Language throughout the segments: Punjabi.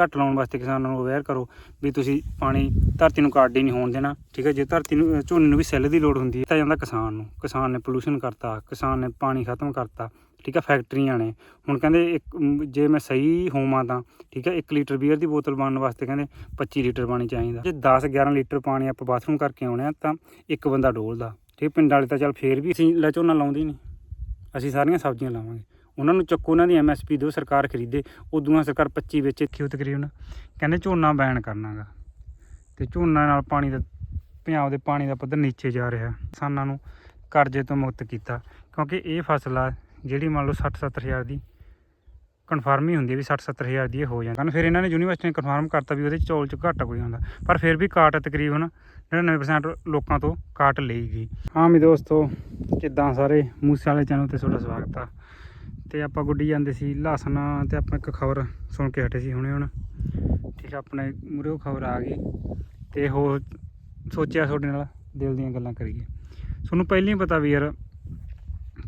ਘੱਟ ਲਾਉਣ ਵਾਸਤੇ ਕਿਸਾਨਾਂ ਨੂੰ ਅਵੇਅਰ ਕਰੋ ਵੀ ਤੁਸੀਂ ਪਾਣੀ ਧਰਤੀ ਨੂੰ ਕਾਰਡ ਹੀ ਨਹੀਂ ਹੋਣ ਦੇਣਾ, ਠੀਕ ਹੈ? ਜੇ ਧਰਤੀ ਨੂੰ ਝੋਨੇ ਨੂੰ ਵੀ ਸੈੱਲ ਦੀ ਲੋੜ ਹੁੰਦੀ ਹੈ, ਤਾਂ ਜਾਂਦਾ ਕਿਸਾਨ ਨੂੰ। ਕਿਸਾਨ ਨੇ ਪੋਲੂਸ਼ਨ ਕਰਤਾ, ਕਿਸਾਨ ਨੇ ਪਾਣੀ ਖਤਮ ਕਰਤਾ, ਠੀਕ ਹੈ? ਫੈਕਟਰੀਆਂ ਨੇ। ਹੁਣ ਕਹਿੰਦੇ ਇੱਕ ਜੇ ਮੈਂ ਸਹੀ ਹੋਵਾਂ ਤਾਂ, ਠੀਕ ਹੈ? 1 ਲੀਟਰ ਬੀਅਰ ਦੀ ਬੋਤਲ ਬਣਨ ਵਾਸਤੇ ਕਹਿੰਦੇ 25 ਲੀਟਰ ਪਾਣੀ ਚਾਹੀਦਾ। ਜੇ 10 11 ਲੀਟਰ ਪਾਣੀ ਆਪਾਂ ਬਾਥਰੂਮ ਕਰਕੇ ਆਉਣੇ ਆ ਤਾਂ ਇੱਕ ਬੰਦਾ ਡੋਲਦਾ। ਠੀਕ ਪਿੰਡ ਵਾਲੇ ਤਾਂ ਚੱਲ ਫੇਰ ਵੀ ਅਸੀਂ ਲੈ ਝੋਨਾ ਲਾਉਂਦੇ ਹੀ ਨਹੀਂ। ਅਸੀਂ ਸਾਰੀਆਂ ਸਬਜ਼ੀਆਂ ਲਾਵਾਂਗੇ। ਉਹਨਾਂ ਨੂੰ ਚੱਕੋ, ਉਹਨਾਂ ਦੀ ਐਮਐਸਪੀ ਦਿਓ, ਸਰਕਾਰ ਖਰੀਦੇ। ਉਦੋਂ ਸਰਕਾਰ 25 ਵਿੱਚ। ਕਿਉਂ ਤਕਰੀਬਨ, ਕਹਿੰਦੇ ਝੋਨਾ ਬੈਨ ਕਰਨਾਗਾ। ਤੇ ਝੋਨਾ ਨਾਲ ਪਾਣੀ ਦਾ, ਪੰਜਾਬ ਦੇ ਪਾਣੀ ਦਾ ਪੱਧਰ ਨੀਚੇ ਜਾ ਰਿਹਾ। ਕਿਸਾਨਾਂ ਨੂੰ ਕਰਜ਼ੇ ਤੋਂ ਮੁਕਤ ਕੀਤਾ। ਕਿਉਂਕਿ ਇਹ ਫਸਲ ਆ, ਜਿਹੜੀ ਮੰਨ ਲਓ 60 70 ਹਜ਼ਾਰ ਦੀ ਕਨਫਰਮ ਹੀ ਹੁੰਦੀ ਹੈ ਵੀ 60 70 ਹਜ਼ਾਰ ਦੀ ਇਹ ਹੋ ਜਾਂਦਾ। ਫਿਰ ਇਹਨਾਂ ਨੇ ਯੂਨੀਵਰਸਿਟੀ ਨੇ ਕਨਫਰਮ ਕਰਤਾ ਵੀ ਉਹਦੇ 'ਚ ਚੌਲ 'ਚ ਘਾਟਾ ਕੋਈ ਹੁੰਦਾ। ਪਰ ਫਿਰ ਵੀ ਕਾਟ ਤਕਰੀਬਨ 99% ਲੋਕਾਂ ਤੋਂ ਕਾਟ ਲਈ ਗਈ। ਹਾਂ ਵੀ ਦੋਸਤੋ, ਕਿੱਦਾਂ ਸਾਰੇ ਮੂਸੇ ਵਾਲੇ ਚੈਨਲ ਤੇ ਤੁਹਾਡਾ ਸਵਾਗਤ ਆ। ਤੇ ਆਪਾਂ ਗੁੱਡੀ ਜਾਂਦੇ ਸੀ ਲਾਸਨਾ ਤੇ ਆਪਾਂ ਇੱਕ ਖਬਰ ਸੁਣ ਕੇ ਹਟੇ ਸੀ ਹੁਣੇ ਹੁਣ। ਠੀਕ ਆ, ਆਪਣੇ ਮੂਰੇ ਉਹ ਖਬਰ ਆ ਗਈ ਤੇ ਹੋਰ ਸੋਚਿਆ ਤੁਹਾਡੇ ਨਾਲ ਦਿਲ ਦੀਆਂ ਗੱਲਾਂ ਕਰੀਏ। ਤੁਹਾਨੂੰ ਪਹਿਲਾਂ ਹੀ ਪਤਾ ਵੀ ਯਾਰ,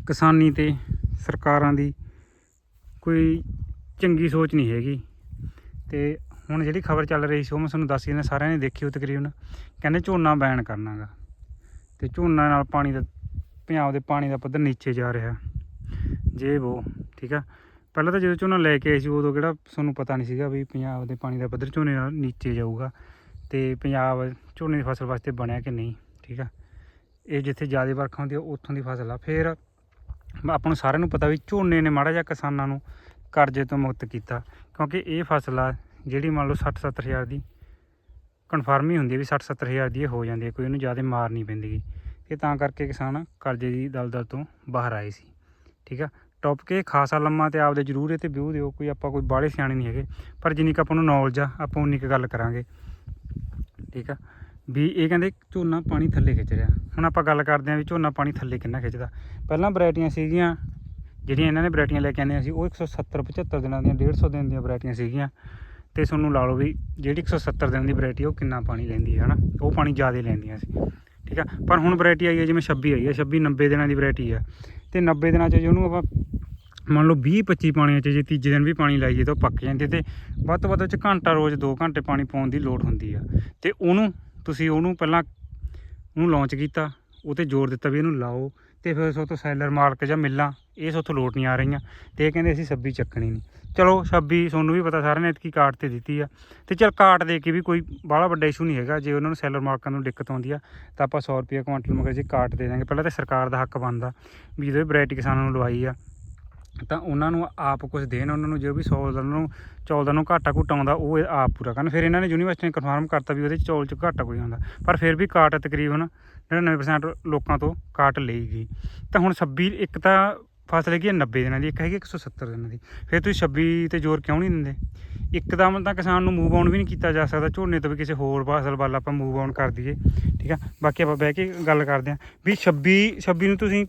ਕਿਸਾਨੀ ਤੇ ਸਰਕਾਰਾਂ ਦੀ ਕੋਈ ਚੰਗੀ ਸੋਚ ਨਹੀਂ ਹੈਗੀ। ਤੇ ਹੁਣ ਜਿਹੜੀ ਖਬਰ ਚੱਲ ਰਹੀ ਸੀ ਉਹ ਮੈਂ ਤੁਹਾਨੂੰ ਦੱਸ ਹੀ ਦਿੰਦਾ ਸਾਰਿਆਂ ਨੇ ਦੇਖੀ ਉਹ ਤਕਰੀਬਨ। ਕਹਿੰਦੇ ਝੋਨਾ ਬੈਨ ਕਰਨਾਗਾ ਤੇ ਝੋਨਾ ਨਾਲ ਪਾਣੀ ਦਾ, ਪੰਜਾਬ ਦੇ ਪਾਣੀ ਦਾ ਪੱਧਰ ਨੀਚੇ ਜਾ ਰਿਹਾ। ਜੇ ਉਹ, ਠੀਕ ਆ? ਪਹਿਲਾਂ ਤਾਂ ਜਦੋਂ ਝੋਨਾ ਲੈ ਕੇ ਆਏ ਸੀ, ਉਦੋਂ ਕਿਹੜਾ ਤੁਹਾਨੂੰ ਪਤਾ ਨਹੀਂ ਸੀਗਾ ਵੀ ਪੰਜਾਬ ਦੇ ਪਾਣੀ ਦਾ ਪੱਧਰ ਝੋਨੇ ਨਾਲ ਨੀਚੇ ਜਾਊਗਾ ਤੇ ਪੰਜਾਬ ਝੋਨੇ ਦੀ ਫਸਲ ਵਾਸਤੇ ਬਣਿਆ ਕਿ ਨਹੀਂ, ਠੀਕ ਆ? ਇਹ ਜਿੱਥੇ ਜ਼ਿਆਦਾ ਵਰਖਾ ਹੁੰਦੀ ਆ, ਉੱਥੋਂ ਦੀ ਫਸਲ ਆ। ਫਿਰ ਆਪਾਂ ਨੂੰ ਸਾਰਿਆਂ ਨੂੰ ਪਤਾ ਵੀ ਝੋਨੇ ਨੇ ਮਾੜਾ ਜਿਹਾ ਕਿਸਾਨਾਂ ਨੂੰ ਕਰਜ਼ੇ ਤੋਂ ਮੁਕਤ ਕੀਤਾ, ਕਿਉਂਕਿ ਇਹ ਫਸਲ ਆ ਜਿਹੜੀ ਮੰਨ ਲਓ 60 70 ਹਜ਼ਾਰ ਦੀ ਕਨਫਰਮ ਹੀ ਹੁੰਦੀ ਹੈ ਵੀ 60 70 ਹਜ਼ਾਰ ਦੀ ਇਹ ਹੋ ਜਾਂਦੀ ਹੈ ਕੋਈ ਉਹਨੂੰ ਜ਼ਿਆਦਾ ਮਾਰ ਨਹੀਂ ਪੈਂਦੀ ਗੀ। ਤੇ ਤਾਂ ਕਰਕੇ ਕਿਸਾਨ ਕਰਜ਼ੇ ਦੀ ਦਲਦਲ ਤੋਂ ਬਾਹਰ ਆਏ ਸੀ। ਠੀਕ ਆ? ਟੌਪ ਕੇ ਖਾਸਾ ਲੰਮਾ ਤੇ ਆਪਦੇ ਜ਼ਰੂਰ ਇਹ ਤੇ ਵਿਊ ਦਿਓ, ਕੋਈ ਆਪਾਂ ਕੋਈ ਬਾਹਲੇ ਸਿਆਣੇ ਨਹੀਂ ਹੈਗੇ। ਪਰ ਜਿੰਨੀ ਕੁ ਆਪਾਂ ਨੂੰ ਨੌਲੇਜ ਆ, ਆਪਾਂ ਉਨੀ ਕੁ ਗੱਲ ਕਰਾਂਗੇ। ਠੀਕ ਆ? ਵੀ ਇਹ ਕਹਿੰਦੇ ਝੋਨਾ ਪਾਣੀ ਥੱਲੇ ਖਿੱਚ ਰਿਹਾ। ਹੁਣ ਆਪਾਂ ਗੱਲ ਕਰਦੇ ਆਂ ਵੀ ਝੋਨਾ ਪਾਣੀ ਥੱਲੇ ਕਿੰਨਾ ਖਿੱਚਦਾ। ਪਹਿਲਾਂ ਵੈਰਾਈਟੀਆਂ ਸੀਗੀਆਂ, ਜਿਹੜੀਆਂ ਇਹਨਾਂ ਨੇ ਵੈਰਾਈਟੀਆਂ ਲੈ ਕੇ ਆਉਂਦੀਆਂ ਸੀ, ਉਹ 170 75 ਦਿਨਾਂ ਦੀਆਂ 150 ਦਿਨ ਦੀਆਂ ਵੈਰਾਈਟੀਆਂ ਸੀਗੀਆਂ। ਤੇ ਤੁਹਾਨੂੰ ਲਾ ਲਓ ਵੀ ਜਿਹੜੀ 170 ਦਿਨ ਦੀ ਵੈਰਾਈਟੀ ਉਹ ਕਿੰਨਾ ਪਾਣੀ ਲੈਂਦੀ ਹੈ, ਹਨਾ? ਉਹ ਪਾਣੀ ਜ਼ਿਆਦਾ ਲੈਂਦੀਆਂ ਸੀ। ਠੀਕ ਆ? ਪਰ ਹੁਣ ਵੈਰਾਈਟੀ ਆਈ ਹੈ, ਜਿਵੇਂ 26 ਆਈ ਹੈ 26 90 ਦਿਨਾਂ ਦੀ ਵੈਰਾਈਟੀ ਆ। ਤੇ 90 ਦਿਨਾਂ 'ਚ ਜੇ ਉਹਨੂੰ ਆਪਾਂ ਮੰਨ ਲਓ 20 25 ਪਾਣੀਆਂ 'ਚ ਜੇ ਤੀਜੇ ਦਿਨ ਵੀ ਪਾਣੀ ਲਾਈਏ ਤਾਂ ਉਹ ਪੱਕ ਜਾਂਦੇ ਤੇ ਵੱਧ ਤੋਂ ਵੱਧ ਉਹ 'ਚ ਘੰਟਾ ਰੋਜ਼ 2 ਘੰਟੇ ਪਾਣੀ ਪਾਉਣ ਦੀ ਲੋੜ ਹੁੰਦੀ ਆ। ਤੇ ਉਹਨੂੰ ਤੁਸੀਂ ਉਹਨੂੰ ਪਹਿਲਾਂ ਉਹਨੂੰ ਲਾਂਚ ਕੀਤਾ, ਉਹ ਤੇ ਜ਼ੋਰ ਦਿੱਤਾ ਵੀ ਇਹਨੂੰ ਲਾਓ ਤੇ ਫਿਰ ਉਸ ਤੋਂ ਸੈਲਰ ਮਾਰਕ ਜਾਂ ਮਿੱਲਾਂ, ਇਹ ਸੋਥੋਂ ਲੋਟ ਨਹੀਂ ਆ ਰਹੀਆਂ। ਤੇ ਇਹ ਕਹਿੰਦੇ ਅਸੀਂ ਸੱਬੀ ਚੱਕਣੀ ਨਹੀਂ। ਚਲੋ 26 ਤੁਹਾਨੂੰ ਵੀ ਪਤਾ ਸਾਰਿਆਂ ਨੇ ਇਤਕੀ ਕਾਟ ਤੇ ਦਿੱਤੀ ਆ। ਤੇ ਚਲ ਕਾਟ ਦੇ ਕੇ ਵੀ ਕੋਈ ਬਾਹਲਾ ਵੱਡਾ ਇਸ਼ੂ ਨਹੀਂ ਹੈਗਾ। ਜੇ ਉਹਨਾਂ ਨੂੰ ਸੈਲਰ ਮਾਲਕਾਂ ਨੂੰ ਦਿੱਕਤ ਆਉਂਦੀ ਆ, ਤਾਂ ਆਪਾਂ 100 ਰੁਪਏ ਕੁਆਂਟਲ ਮਗਰ ਜੇ ਕਾਟ ਦੇ ਦਾਂਗੇ। ਪਹਿਲਾਂ ਤਾਂ ਸਰਕਾਰ ਦਾ ਹੱਕ ਬਣਦਾ ਵੀ ਜਦੋਂ ਵੈਰਾਈਟੀ ਕਿਸਾਨਾਂ ਨੂੰ ਲਵਾਈ ਆ, ਤਾਂ ਉਹਨਾਂ ਨੂੰ ਆਪ ਕੁਝ ਦੇਣ, ਉਹਨਾਂ ਨੂੰ ਜੋ ਵੀ 100 ਦਾ ਨੂੰ, ਚੌਲ ਦਾ ਨੂੰ ਘਾਟਾ ਘੁੱਟਾ ਉਹ ਆਪ ਪੂਰਾ ਕਰਨ। ਫਿਰ ਇਹਨਾਂ ਨੇ ਯੂਨੀਵਰਸਿਟੀ ਨੇ ਕਨਫਰਮ ਕਰਤਾ ਵੀ ਉਹਦੇ 'ਚ ਚੌਲ 'ਚ ਘਾਟਾ ਕੋਈ ਆਉਂਦਾ। ਪਰ ਫਿਰ ਵੀ ਕਾਟ ਤਕਰੀਬਨ 99% ਲੋਕਾਂ ਤੋਂ ਕਾਟ ਲਈ ਗਈ ਤਾਂ ਹੁਣ 26 ਇੱਕ ਤਾਂ ਫਸਲ ਹੈਗੀ ਹੈ 90 ਦਿਨਾਂ ਦੀ, ਇੱਕ ਹੈਗੀ 170 ਦਿਨਾਂ ਦੀ। ਫਿਰ ਤੁਸੀਂ 26 ਤੇ ਜ਼ੋਰ ਕਿਉਂ ਨਹੀਂ ਦਿੰਦੇ? ਇੱਕਦਮ ਤਾਂ ਕਿਸਾਨ ਨੂੰ ਮੂਵ ਆਨ ਵੀ ਨਹੀਂ ਕੀਤਾ ਜਾ ਸਕਦਾ, ਝੋਨੇ ਤੋਂ ਵੀ ਕਿਸੇ ਹੋਰ ਫਸਲ ਵੱਲ ਆਪਾਂ ਮੂਵ ਆਨ ਕਰ ਦਈਏ, ਠੀਕ ਆ? ਬਾਕੀ ਆਪਾਂ ਬਹਿ ਕੇ ਗੱਲ ਕਰਦੇ ਹਾਂ ਵੀ 26 26 ਨੂੰ ਤੁਸੀਂ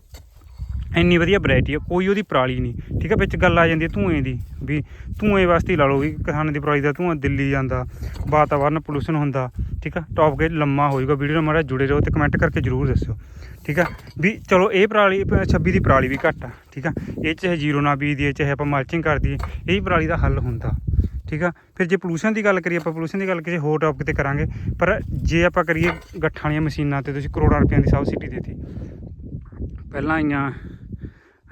ਇੰਨੀ ਵਧੀਆ ਵੈਰਾਈਟੀ ਆ, ਕੋਈ ਉਹਦੀ ਪਰਾਲੀ ਨਹੀਂ, ਠੀਕ ਆ? ਵਿੱਚ ਗੱਲ ਆ ਜਾਂਦੀ ਹੈ ਧੂਏ ਦੀ, ਵੀ ਧੂਏ ਵਾਸਤੇ ਹੀ ਲਾ ਲਓ ਵੀ ਕਿਸਾਨ ਦੀ ਪਰਾਲੀ ਦਾ ਧੂਆਂ ਦਿੱਲੀ ਜਾਂਦਾ, ਵਾਤਾਵਰਨ ਪੋਲੂਸ਼ਨ ਹੁੰਦਾ, ਠੀਕ ਆ? ਟੌਪ ਕੇ ਲੰਮਾ ਹੋਏਗਾ ਵੀਡੀਓ ਨਾਲ ਮਾੜਾ ਜੁੜੇ ਰਹੋ ਤੇ ਕਮੈਂਟ ਕਰਕੇ ਜਰੂਰ ਦੱਸਿਓ। ਠੀਕ ਆ? ਵੀ ਚਲੋ ਇਹ ਪਰਾਲੀ 26 ਦੀ ਪਰਾਲੀ ਵੀ ਘੱਟ ਆ, ਠੀਕ ਆ? ਇਹ ਚਾਹੇ ਜ਼ੀਰੋ ਨਾ ਬੀਜ ਦੀ ਚਾਹੇ ਆਪਾਂ ਮਲਚਿੰਗ ਕਰ ਦਈਏ, ਇਹ ਹੀ ਪਰਾਲੀ ਦਾ ਹੱਲ ਹੁੰਦਾ, ਠੀਕ ਆ? ਫਿਰ ਜੇ ਪੋਲੂਸ਼ਨ ਦੀ ਗੱਲ ਕਰੀਏ, ਆਪਾਂ ਪੋਲੂਸ਼ਨ ਦੀ ਗੱਲ ਕਿਸੇ ਹੋਰ ਟੌਪਿਕ ਤੇ ਕਰਾਂਗੇ, ਪਰ ਜੇ ਆਪਾਂ ਕਰੀਏ ਗੱਠਾਂ ਵਾਲੀਆਂ ਮਸ਼ੀਨਾਂ ਤੇ, ਤੁਸੀਂ ਕਰੋੜਾਂ ਰੁਪਈਆਂ ਦੀ ਸਬਸਿਡੀ ਦੇਤੀ। ਪਹਿਲਾਂ ਆਈਆਂ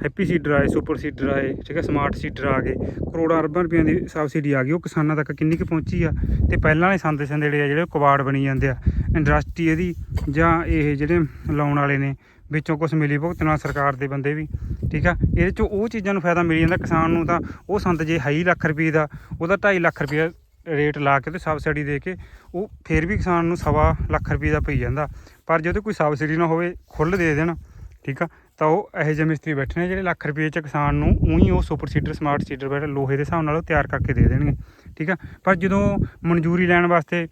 ਹੈਪੀ ਸੀਡਰ ਆਏ ਸੁਪਰ ਸੀਡਰ ਆਏ, ਠੀਕ ਹੈ ਸਮਾਰਟ ਸੀਡਰ ਆ ਗਏ। ਕਰੋੜਾਂ ਅਰਬਾਂ ਰੁਪਈਆਂ ਦੀ ਸਬਸਿਡੀ ਆ ਗਈ, ਉਹ ਕਿਸਾਨਾਂ ਤੱਕ ਕਿੰਨੀ ਕੁ ਪਹੁੰਚੀ ਆ? ਤੇ ਪਹਿਲਾਂ ਵਾਲੇ ਸੰਦ ਸੰਦੇੜੇ ਆ ਜਿਹੜੇ ਉਹ ਕਬਾੜ ਬਣੀ ਜਾਂਦੇ ਆ। ਇੰਡਸਟਰੀ ਇਹਦੀ ਜਾਂ ਇਹ ਜਿਹੜੇ ਲਾਉਣ ਵਾਲੇ ਨੇ, ਵਿੱਚੋਂ ਕੁਝ ਮਿਲੀ ਭੁਗਤ ਨਾਲ ਸਰਕਾਰ ਦੇ ਬੰਦੇ ਵੀ, ਠੀਕ ਆ? ਇਹਦੇ ਚੋਂ ਉਹ ਚੀਜ਼ਾਂ ਨੂੰ ਫਾਇਦਾ ਮਿਲ ਜਾਂਦਾ ਕਿਸਾਨ ਨੂੰ ਤਾਂ, ਉਹ ਸੰਦ ਜੇ ਹਾਈ ਲੱਖ ਰੁਪਏ ਦਾ, ਉਹਦਾ 2.5 ਲੱਖ ਰੁਪਏ ਰੇਟ ਲਾ ਕੇ ਤੇ ਸਬਸਿਡੀ ਦੇ ਕੇ, ਉਹ ਫਿਰ ਵੀ ਕਿਸਾਨ ਨੂੰ ਸਵਾ ਲੱਖ ਰੁਪਏ ਦਾ ਪਈ ਜਾਂਦਾ। ਪਰ ਜੇ ਉਹਦੇ ਕੋਈ ਸਬਸਿਡੀ ਨਾ ਹੋਵੇ, ਖੁੱਲ੍ਹ ਦੇ ਦੇਣ, ਠੀਕ ਆ? ਤਾਂ ਉਹ ਇਹੋ ਜਿਹੇ ਮਿਸਤਰੀ ਬੈਠੇ ਨੇ ਜਿਹੜੇ ਲੱਖ ਰੁਪਏ ਚ ਕਿਸਾਨ ਨੂੰ ਉਹੀ ਉਹ ਸੁਪਰ ਸੀਡਰ, ਸਮਾਰਟ ਸੀਡਰ ਬੈਠੇ ਲੋਹੇ ਦੇ ਹਿਸਾਬ ਨਾਲ ਉਹ ਤਿਆਰ ਕਰਕੇ ਦੇ ਦੇਣਗੇ, ਠੀਕ ਆ? ਪਰ ਜਦੋਂ ਮਨਜ਼ੂਰੀ ਲੈਣ ਵਾਸਤੇ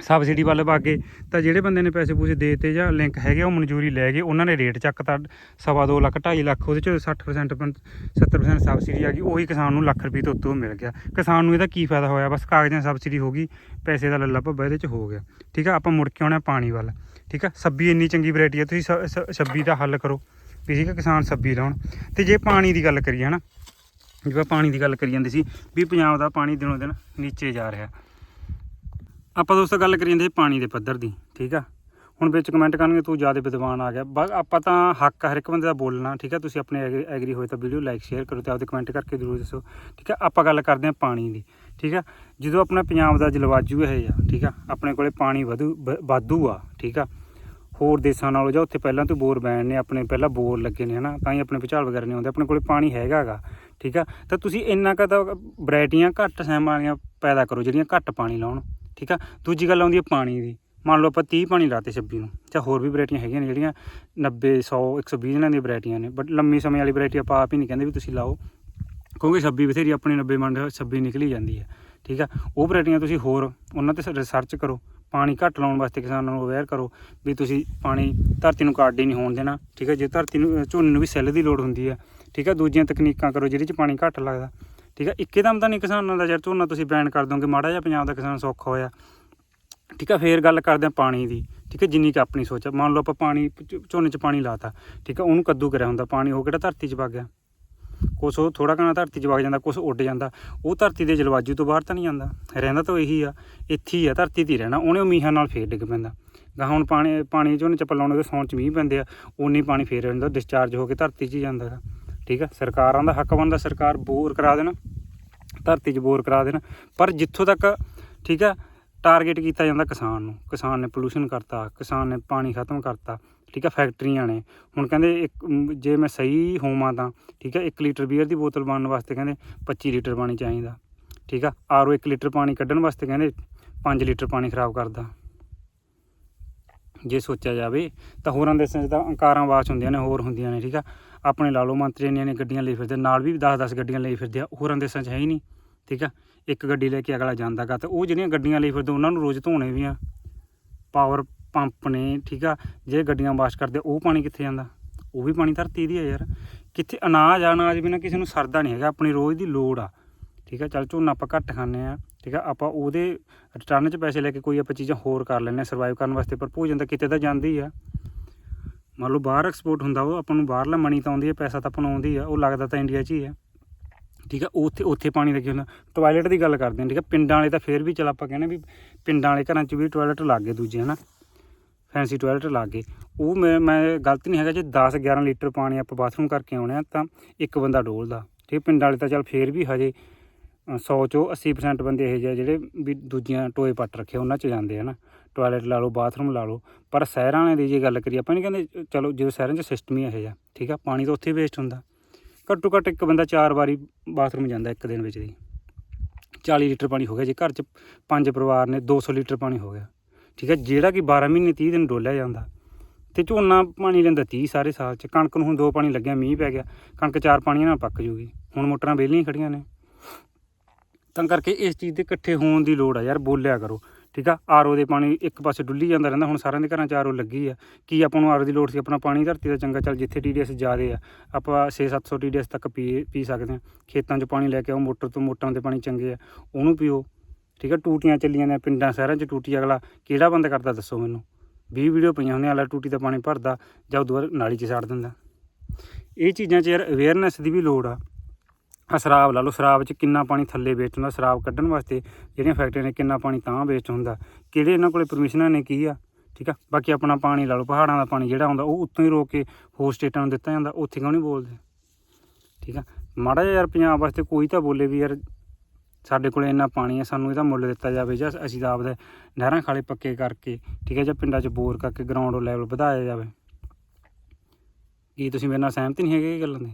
ਸਬਸਿਡੀ ਵੱਲ ਵਾਗੇ ਤਾਂ ਜਿਹੜੇ ਬੰਦੇ ਨੇ ਪੈਸੇ ਪੂਸੇ ਦੇਤੇ ਜਾਂ ਲਿੰਕ ਹੈਗੇ ਉਹ ਮਨਜ਼ੂਰੀ ਲੈ ਗਏ, ਉਹਨਾਂ ਨੇ ਰੇਟ ਚੱਕਤਾ ਸਵਾ ਦੋ ਲੱਖ 2.5 ਲੱਖ, ਉਹਦੇ ਚ 60% ਪੰ- 70% ਸਬਸਿਡੀ ਆ ਗਈ, ਉਹੀ ਕਿਸਾਨ ਨੂੰ ਲੱਖ ਰੁਪਏ ਤੋਂ ਉੱਤੋਂ ਮਿਲ ਗਿਆ। ਕਿਸਾਨ ਨੂੰ ਇਹਦਾ ਕੀ ਫਾਇਦਾ ਹੋਇਆ? ਬਸ ਕਾਗਜ਼ਾਂ ਸਬਸਿਡੀ ਹੋ ਗਈ, ਪੈਸੇ ਦਾ ਲੱਲਾ ਭੱਬਾ ਇਹਦੇ ਚ ਹੋ ਗਿਆ, ਠੀਕ ਆ? ਆਪਾਂ ਮੁੜ ਕੇ ਆਉਣਾ ਪਾਣੀ ਵੱਲ, ਠੀਕ ਆ? ਸੱਬੀ ਇੰਨੀ ਚੰਗੀ ਵੈਰਾਈਟੀ ਆ, ਤੁਸੀਂ ਸ- ਸ- ਸੱਬੀ ਦਾ ਹੱਲ ਕਰੋ। ਵੀ ਠੀਕ ਹੈ ਕਿਸਾਨ ਸੱਬੀ ਲਾਉਣ ਤੇ ਜੇ ਪਾਣੀ ਦੀ ਗੱਲ ਕਰੀਏ ਹਨਾ ਜਿਵੇਂ ਪਾਣੀ ਦੀ ਗੱਲ ਕਰੀ ਜਾਂਦੇ ਸੀ ਵੀ ਪੰਜਾਬ ਦਾ ਪਾਣੀ ਦਿਨੋਂ ਦਿਨ ਨੀਚੇ ਜਾ ਰਿਹਾ। ਆਪਾਂ ਦੋਸਤੋ ਗੱਲ ਕਰੀ ਜਾਂਦੇ ਸੀ ਪਾਣੀ ਦੇ ਪੱਧਰ ਦੀ, ਠੀਕ ਆ? ਹੁਣ ਵਿੱਚ ਕਮੈਂਟ ਕਰਨਗੇ, ਤੂੰ ਜ਼ਿਆਦਾ ਵਿਦਵਾਨ ਆ ਗਿਆ। ਬਸ ਆਪਾਂ ਤਾਂ ਹੱਕ ਹਰ ਇੱਕ ਬੰਦੇ ਦਾ ਬੋਲਣਾ, ਠੀਕ ਆ? ਤੁਸੀਂ ਆਪਣੇ ਐਗਰੀ ਐਗਰੀ ਹੋਏ ਤਾਂ ਵੀਡੀਓ ਲਾਈਕ ਸ਼ੇਅਰ ਕਰੋ ਤੇ ਆਪਦੇ ਕਮੈਂਟ ਕਰਕੇ ਜ਼ਰੂਰ ਦੱਸੋ, ਠੀਕ ਆ? ਆਪਾਂ ਗੱਲ ਕਰਦੇ ਹਾਂ ਪਾਣੀ ਦੀ, ਠੀਕ ਆ? ਜਦੋਂ ਆਪਣਾ ਪੰਜਾਬ ਦਾ ਜਲਵਾਯੂ ਇਹ ਆ ਠੀਕ ਆ? ਆਪਣੇ ਕੋਲੇ ਪਾਣੀ ਵਧੂ, ਵ- ਵਾਧੂ ਆ, ਠੀਕ ਆ? ਹੋਰ ਦੇਸ਼ਾਂ ਨਾਲੋਂ ਜਾਂ ਉੱਥੇ ਪਹਿਲਾਂ ਤੋਂ ਬੋਰ ਬੈਨ ਨੇ, ਆਪਣੇ ਪਹਿਲਾਂ ਬੋਰ ਲੱਗੇ ਨੇ, ਹਨਾ? ਤਾਂ ਹੀ ਆਪਣੇ ਭੁਚਾਲ ਵਗੈਰਾ ਨਹੀਂ ਆਉਂਦੇ, ਆਪਣੇ ਕੋਲੇ ਪਾਣੀ ਹੈਗਾਗਾ ਠੀਕ ਆ? ਤਾਂ ਤੁਸੀਂ ਇੰਨਾ ਕੁ ਤਾਂ ਵੈਰਾਈਟੀਆਂ ਘੱਟ ਸੈਮ ਵਾਲੀਆਂ ਪੈਦਾ ਕਰੋ, ਜਿਹੜੀਆਂ ਘੱਟ ਪਾਣੀ ਲਾਉਣ, ਠੀਕ ਆ? ਦੂਜੀ ਗੱਲ ਆਉਂਦੀ ਹੈ ਪਾਣੀ ਦੀ। ਮੰਨ ਲਓ ਆਪਾਂ 30 ਪਾਣੀ ਲਾਤੇ 26 ਨੂੰ, ਜਾਂ ਹੋਰ ਵੀ ਵੈਰਾਈਟੀਆਂ ਹੈਗੀਆਂ ਨੇ, ਜਿਹੜੀਆਂ 90 100 120 ਜਣਾਂ ਦੀਆਂ ਵੈਰਾਈਟੀਆਂ ਨੇ ਬਟ ਲੰਮੀ ਸਮੇਂ ਵਾਲੀ ਵੈਰਾਈਟੀ ਆਪਾਂ ਆਪ ਹੀ ਨਹੀਂ ਕਹਿੰਦੇ ਵੀ ਤੁਸੀਂ ਲਾਓ, ਕਿਉਂਕਿ 26 ਬਥੇਰੀ ਆਪਣੇ 90 ਮੰਡ 26 ਨਿਕਲੀ ਜਾਂਦੀ ਹੈ ਠੀਕ ਆ? ਉਹ ਵੈਰਾਈਟੀਆਂ ਤੁਸੀਂ ਹੋਰ, ਉਹਨਾਂ ਤੇ ਰਿਸਰਚ ਕਰੋ ਪਾਣੀ ਘੱਟ ਲਾਉਣ ਵਾਸਤੇ ਕਿਸਾਨਾਂ ਨੂੰ ਅਵੇਅਰ ਕਰੋ ਵੀ ਤੁਸੀਂ ਪਾਣੀ ਧਰਤੀ ਨੂੰ ਕਾਰਡ ਹੀ ਨਹੀਂ ਹੋਣ ਦੇਣਾ, ਠੀਕ ਹੈ? ਜੇ ਧਰਤੀ ਨੂੰ ਝੋਨੇ ਨੂੰ ਵੀ ਸੈੱਲ ਦੀ ਲੋੜ ਹੁੰਦੀ ਹੈ, ਠੀਕ ਹੈ? ਦੂਜੀਆਂ ਤਕਨੀਕਾਂ ਕਰੋ ਜਿਹਦੇ 'ਚ ਪਾਣੀ ਘੱਟ ਲੱਗਦਾ, ਠੀਕ ਹੈ? ਇੱਕੇ ਦਮ ਤਾਂ ਨਹੀਂ ਕਿਸਾਨਾਂ ਦਾ ਯਾਰ ਝੋਨਾ ਤੁਸੀਂ ਬੈਨ ਕਰ ਦੋਗੇ, ਮਾੜਾ ਜਿਹਾ ਪੰਜਾਬ ਦਾ ਕਿਸਾਨ ਸੌਖਾ ਹੋਇਆ, ਠੀਕ ਹੈ? ਫੇਰ ਗੱਲ ਕਰਦੇ ਆ ਪਾਣੀ ਦੀ, ਠੀਕ ਹੈ? ਜਿੰਨੀ ਕਿ ਆਪਣੀ ਸੋਚ ਆ ਮੰਨ ਲਓ ਆਪਾਂ ਪਾਣੀ, ਝੋਨੇ 'ਚ ਪਾਣੀ ਲਾਤਾ, ਠੀਕ ਹੈ? ਉਹਨੂੰ ਕੱਦੂ ਕਰਿਆ ਹੁੰਦਾ, ਪਾਣੀ ਉਹ ਕਿਹੜਾ ਧਰਤੀ 'ਚ ਵਗ ਗਿਆ? ਕੁਛ ਉਹ ਥੋੜਾ ਘਣਾ ਧਰਤੀ 'ਚ ਵਗ ਜਾਂਦਾ, ਕੁਛ ਉੱਡ ਜਾਂਦਾ। ਉਹ ਧਰਤੀ ਦੇ ਜਲਵਾਜ਼ੂ ਤੋਂ ਬਾਹਰ ਤਾਂ ਨਹੀਂ ਜਾਂਦਾ। ਰਹਿੰਦਾ ਤਾਂ ਇਹੀ ਆ, ਇੱਥੇ ਹੀ ਆ, ਧਰਤੀ 'ਤੇ ਹੀ ਰਹਿਣਾ। ਉਹਨੇ ਉਹ ਮੀਂਹਾਂ ਨਾਲ ਫੇਰ ਡਿੱਗ ਪੈਂਦਾ। ਗਾ ਹੁਣ ਪਾਣੀ ਪਾਣੀ 'ਚ ਉਹਨੇ ਚੱਪਲ ਪਲਾਉਣੇ ਦੇ ਸੌਣ 'ਚ ਮੀਂਹ ਪੈਂਦੇ ਆ ਉਨੀ ਪਾਣੀ ਫੇਰ ਰਹਿੰਦਾ ਡਿਸਚਾਰਜ ਹੋ ਕੇ ਧਰਤੀ 'ਚ ਹੀ ਜਾਂਦਾ ਹੈ ਠੀਕ ਆ? ਸਰਕਾਰਾਂ ਦਾ ਹੱਕ ਬਣਦਾ ਸਰਕਾਰ ਬੋਰ ਕਰਾ ਦੇਣ, ਧਰਤੀ 'ਚ ਬੋਰ ਕਰਾ ਦੇਣ। ਪਰ ਜਿੱਥੋਂ ਤੱਕ, ਠੀਕ ਆ ਟਾਰਗੇਟ ਕੀਤਾ ਜਾਂਦਾ ਕਿਸਾਨ ਨੂੰ। ਕਿਸਾਨ ਨੇ ਪੋਲੂਸ਼ਨ ਕਰਤਾ, ਕਿਸਾਨ ਨੇ ਪਾਣੀ ਖਤਮ ਕਰਤਾ। ਠੀਕ ਆ, ਫੈਕਟਰੀਆਂ ਨੇ। ਹੁਣ ਕਹਿੰਦੇ ਇੱਕ ਜੇ ਮੈਂ ਸਹੀ ਹੋਵਾਂ ਤਾਂ, ਠੀਕ ਆ 1 ਲੀਟਰ ਬੀਅਰ ਦੀ ਬੋਤਲ ਬਣਨ ਵਾਸਤੇ ਕਹਿੰਦੇ 25 ਲੀਟਰ ਪਾਣੀ ਚਾਹੀਦਾ। ਠੀਕ ਆ, ਆਰਓ 1 ਲੀਟਰ ਪਾਣੀ ਕੱਢਣ ਵਾਸਤੇ ਕਹਿੰਦੇ 5 ਲੀਟਰ ਪਾਣੀ ਖਰਾਬ ਕਰਦਾ। ਜੇ ਸੋਚਿਆ ਜਾਵੇ ਤਾਂ ਹੋਰਾਂ ਦੇਸ਼ਾਂ 'ਚ ਤਾਂ ਅੰਕਾਰਾਂ ਵਾਚ ਹੁੰਦੀਆਂ ਨੇ, ਹੋਰ ਹੁੰਦੀਆਂ ਨੇ, ਠੀਕ ਆ। ਆਪਣੇ ਲਾ ਲਓ ਮੰਤਰੀ ਇੰਨੀਆਂ ਨੇ ਗੱਡੀਆਂ ਲਈ ਫਿਰਦੇ, ਨਾਲ ਵੀ 10-10 ਗੱਡੀਆਂ ਲਈ ਫਿਰਦੇ ਆ, ਹੋਰਾਂ ਦੇਸ਼ਾਂ 'ਚ ਹੈ ਹੀ ਨਹੀਂ, ਠੀਕ ਆ। ਇੱਕ ਗੱਡੀ ਲੈ ਕੇ ਅਗਲਾ ਜਾਂਦਾ ਗਾ, ਤੇ ਉਹ ਜਿਹੜੀਆਂ ਗੱਡੀਆਂ ਲਈ ਫਿਰਦੇ, ਉਹਨਾਂ ਨੂੰ ਰੋਜ਼ ਧੋਣੇ ਵੀ ਆ। ਪਾਵਰ ਪੰਪ ਨੇ, ਠੀਕ ਆ, ਜੇ ਗੱਡੀਆਂ ਵਾਸ਼ ਕਰਦੇ, ਉਹ ਪਾਣੀ ਕਿੱਥੇ ਜਾਂਦਾ? ਉਹ ਵੀ ਪਾਣੀ ਧਰਤੀ ਦੀ ਆ ਯਾਰ। ਕਿੱਥੇ ਅਨਾਜ ਆ, ਅਨਾਜ ਬਿਨਾਂ ਕਿਸੇ ਨੂੰ ਸਰਦਾ ਨਹੀਂ ਹੈਗਾ, ਆਪਣੀ ਰੋਜ਼ ਦੀ ਲੋੜ ਆ। ਠੀਕ ਆ, ਚੱਲ ਝੋਨਾ ਆਪਾਂ ਘੱਟ ਖਾਂਦੇ ਆ, ਠੀਕ ਆ, ਆਪਾਂ ਉਹਦੇ ਰਿਟਰਨ 'ਚ ਪੈਸੇ ਲੈ ਕੇ ਕੋਈ ਆਪਾਂ ਚੀਜ਼ਾਂ ਹੋਰ ਕਰ ਲੈਂਦੇ ਆ ਸਰਵਾਈਵ ਕਰਨ ਵਾਸਤੇ, ਪਰ ਭੋਜਨ ਤਾਂ ਕਿਤੇ ਤਾਂ ਜਾਂਦੀ ਆ। ਮੰਨ ਲਓ ਬਾਹਰ ਐਕਸਪੋਰਟ ਹੁੰਦਾ, ਉਹ ਆਪਾਂ ਨੂੰ ਬਾਹਰਲਾ ਮਨੀ ਤਾਂ ਆਉਂਦੀ ਹੈ ਪੈਸਾ ਤਾਂ ਆਪਾਂ ਨੂੰ ਆਉਂਦੀ ਆ, ਉਹ ਲੱਗਦਾ ਤਾਂ ਇੰਡੀਆ 'ਚ ਹੀ ਆ। ਠੀਕ ਆ, ਉੱਥੇ ਉੱਥੇ ਪਾਣੀ ਦਾ ਕੀ ਹੁੰਦਾ? ਟਾਇਲਟ ਦੀ ਗੱਲ ਕਰਦੇ ਹਾਂ ਠੀਕ ਆ, ਪਿੰਡਾਂ ਵਾਲੇ ਤਾਂ ਫੇਰ ਵੀ ਚਲ ਆਪਾਂ ਕਹਿੰਦੇ ਵੀ ਪਿੰਡਾਂ ਵਾਲੇ ਘਰਾਂ 'ਚ ਵੀ ਟਾਇਲਟ ਲੱਗ ਗਏ ਦੂਜੇ, ਹਨਾ? ਫੈਂਸੀ ਟਾਇਲਟ ਲੱਗ ਗਏ ਉਹ ਮੈਂ ਮੈਂ ਗਲਤ ਨਹੀਂ ਹੈਗਾ, ਜੇ 10 11 ਲੀਟਰ ਪਾਣੀ ਆਪਾਂ ਬਾਥਰੂਮ ਕਰਕੇ ਆਉਣੇ ਆ, ਤਾਂ ਇੱਕ ਬੰਦਾ ਡੋਲਦਾ। ਠੀਕ ਪਿੰਡ ਵਾਲੇ ਤਾਂ ਚੱਲ ਫੇਰ ਵੀ ਹਜੇ 100 ਚੋਂ 80% ਬੰਦੇ ਇਹੋ ਜਿਹੇ ਆ ਜਿਹੜੇ ਵੀ ਦੂਜੀਆਂ ਟੋਏ ਪੱਟ ਰੱਖੇ ਉਹਨਾਂ 'ਚ ਜਾਂਦੇ ਹਨਾ ਟਾਇਲਟ ਲਾ ਲਓ ਬਾਥਰੂਮ ਲਾ ਲਓ। ਪਰ ਸ਼ਹਿਰਾਂ ਵਾਲਿਆਂ ਦੀ ਜੇ ਗੱਲ ਕਰੀਏ, ਆਪਾਂ ਨਹੀਂ ਕਹਿੰਦੇ, ਚਲੋ ਜਦੋਂ ਸ਼ਹਿਰਾਂ 'ਚ ਸਿਸਟਮ ਹੀ ਇਹੋ ਜਿਹਾ, ਠੀਕ ਆ, ਪਾਣੀ ਤਾਂ ਉੱਥੇ ਵੇਸਟ ਹੁੰਦਾ। ਘੱਟੋ ਘੱਟ ਇੱਕ ਬੰਦਾ ਚਾਰ ਵਾਰੀ ਬਾਥਰੂਮ ਜਾਂਦਾ ਇੱਕ ਦਿਨ ਵਿੱਚ ਦੀ। 40 ਲੀਟਰ ਪਾਣੀ ਹੋ ਗਿਆ, ਜੇ ਘਰ 'ਚ ਪੰਜ ਪਰਿਵਾਰ ਨੇ 200 ਲੀਟਰ ਪਾਣੀ ਹੋ ਗਿਆ। ਠੀਕ ਹੈ, ਜਿਹੜਾ ਕਿ 12 ਮਹੀਨੇ 30 ਦਿਨ ਡੋਲਿਆ ਜਾਂਦਾ। ਤੇ ਝੋਨਾ ਪਾਣੀ ਲੈਂਦਾ 30 ਸਾਰੇ ਸਾਲ 'ਚ, ਕਣਕ ਨੂੰ ਹੁਣ ਦੋ ਪਾਣੀ ਲੱਗਿਆ, ਮੀਂਹ ਪੈ ਗਿਆ, ਕਣਕ ਚਾਰ ਪਾਣੀਆਂ ਨਾਲ ਪੱਕ ਜੂਗੀ। ਹੁਣ ਮੋਟਰਾਂ ਵਿਹਲੀਆਂ ਖੜੀਆਂ ਨੇ। ਤਾਂ ਕਰਕੇ ਇਸ ਚੀਜ਼ ਦੇ ਇਕੱਠੇ ਹੋਣ ਦੀ ਲੋੜ ਆ ਯਾਰ, ਬੋਲਿਆ ਕਰੋ। ਠੀਕ ਆ, ਆਰਓ ਦੇ ਪਾਣੀ ਇੱਕ ਪਾਸੇ ਡੁੱਲੀ ਜਾਂਦਾ ਰਹਿੰਦਾ, ਹੁਣ ਸਾਰਿਆਂ ਦੇ ਘਰਾਂ 'ਚ ਆਰਓ ਲੱਗੀ ਆ। ਕੀ ਆਪਾਂ ਨੂੰ ਆਰਓ ਦੀ ਲੋੜ ਸੀ, ਆਪਣਾ ਪਾਣੀ ਧਰਤੀ ਦਾ ਚੰਗਾ, ਚੱਲ ਜਿੱਥੇ ਟੀਡੀਐਸ ਜ਼ਿਆਦੇ ਆ, ਆਪਾਂ 6-700 ਟੀਡੀਐਸ ਤੱਕ ਪੀ ਪੀ ਸਕਦੇ ਆ। ਖੇਤਾਂ 'ਚ ਪਾਣੀ ਲੈ ਕੇ ਆਓ, ਮੋਟਰ ਤੋਂ ਮੋਟਰਾਂ ਦੇ ਪਾਣੀ ਚੰਗੇ ਆ, ਉਹਨੂੰ ਪੀਓ। ਠੀਕ ਆ, ਟੂਟੀਆਂ ਚੱਲੀਆਂ ਨੇ ਪਿੰਡਾਂ ਸ਼ਹਿਰਾਂ 'ਚ ਟੂਟੀ, ਅਗਲਾ ਕਿਹੜਾ ਬੰਦ ਕਰਦਾ ਦੱਸੋ ਮੈਨੂੰ? 20 ਵੀਡੀਓ ਪਈਆਂ ਹੁੰਦੀਆਂ, ਅਗਲਾ ਟੂਟੀ ਦਾ ਪਾਣੀ ਭਰਦਾ, ਜਾਂ ਉਦੋਂ ਬਾਅਦ ਨਾਲੀ 'ਚ ਛੱਡ ਦਿੰਦਾ। ਇਹ ਚੀਜ਼ਾਂ 'ਚ ਯਾਰ ਅਵੇਅਰਨੈਸ ਦੀ ਵੀ ਲੋੜ ਆ। ਆ ਸ਼ਰਾਬ ਲਾ ਲਓ, ਸ਼ਰਾਬ 'ਚ ਕਿੰਨਾ ਪਾਣੀ ਥੱਲੇ ਵੇਸਟ ਹੁੰਦਾ, ਸ਼ਰਾਬ ਕੱਢਣ ਵਾਸਤੇ ਜਿਹੜੀਆਂ ਫੈਕਟਰੀਆਂ ਨੇ ਕਿੰਨਾ ਪਾਣੀ ਤਾਂ ਵੇਸਟ ਹੁੰਦਾ। ਕਿਹੜੇ ਇਹਨਾਂ ਕੋਲੇ ਪਰਮਿਸ਼ਨਾਂ ਨੇ ਕੀ ਆ? ਠੀਕ ਆ, ਬਾਕੀ ਆਪਣਾ ਪਾਣੀ ਲਾ ਲਓ, ਪਹਾੜਾਂ ਦਾ ਪਾਣੀ ਜਿਹੜਾ ਆਉਂਦਾ ਉਹ ਉੱਤੋਂ ਹੀ ਰੋਕ ਕੇ ਹੋਰ ਸਟੇਟਾਂ ਨੂੰ ਦਿੱਤਾ ਜਾਂਦਾ, ਉੱਥੇ ਕਿਉਂ ਨਹੀਂ ਬੋਲਦੇ? ਠੀਕ ਆ, ਮਾੜਾ ਜਿਹਾ ਯਾਰ ਪੰਜਾਬ ਵਾਸਤੇ ਕੋਈ ਤਾਂ ਬੋਲੇ ਵੀ ਯਾਰ ਸਾਡੇ ਕੋਲ ਇੰਨਾ ਪਾਣੀ ਹੈ, ਸਾਨੂੰ ਇਹਦਾ ਮੁੱਲ ਦਿੱਤਾ ਜਾਵੇ ਜਾਂ ਅਸੀਂ ਤਾਂ ਆਪਦੇ ਨਹਿਰਾਂ ਖਾਲੇ ਪੱਕੇ ਕਰਕੇ, ਠੀਕ ਹੈ, ਜਾਂ ਪਿੰਡਾਂ 'ਚ ਬੋਰ ਕਰਕੇ ਗਰਾਊਂਡ ਲੈਵਲ ਵਧਾਇਆ ਜਾਵੇ। ਕੀ ਤੁਸੀਂ ਮੇਰੇ ਨਾਲ ਸਹਿਮਤ ਨਹੀਂ ਹੈਗੇ ਇਹ ਗੱਲਾਂ ਦੇ?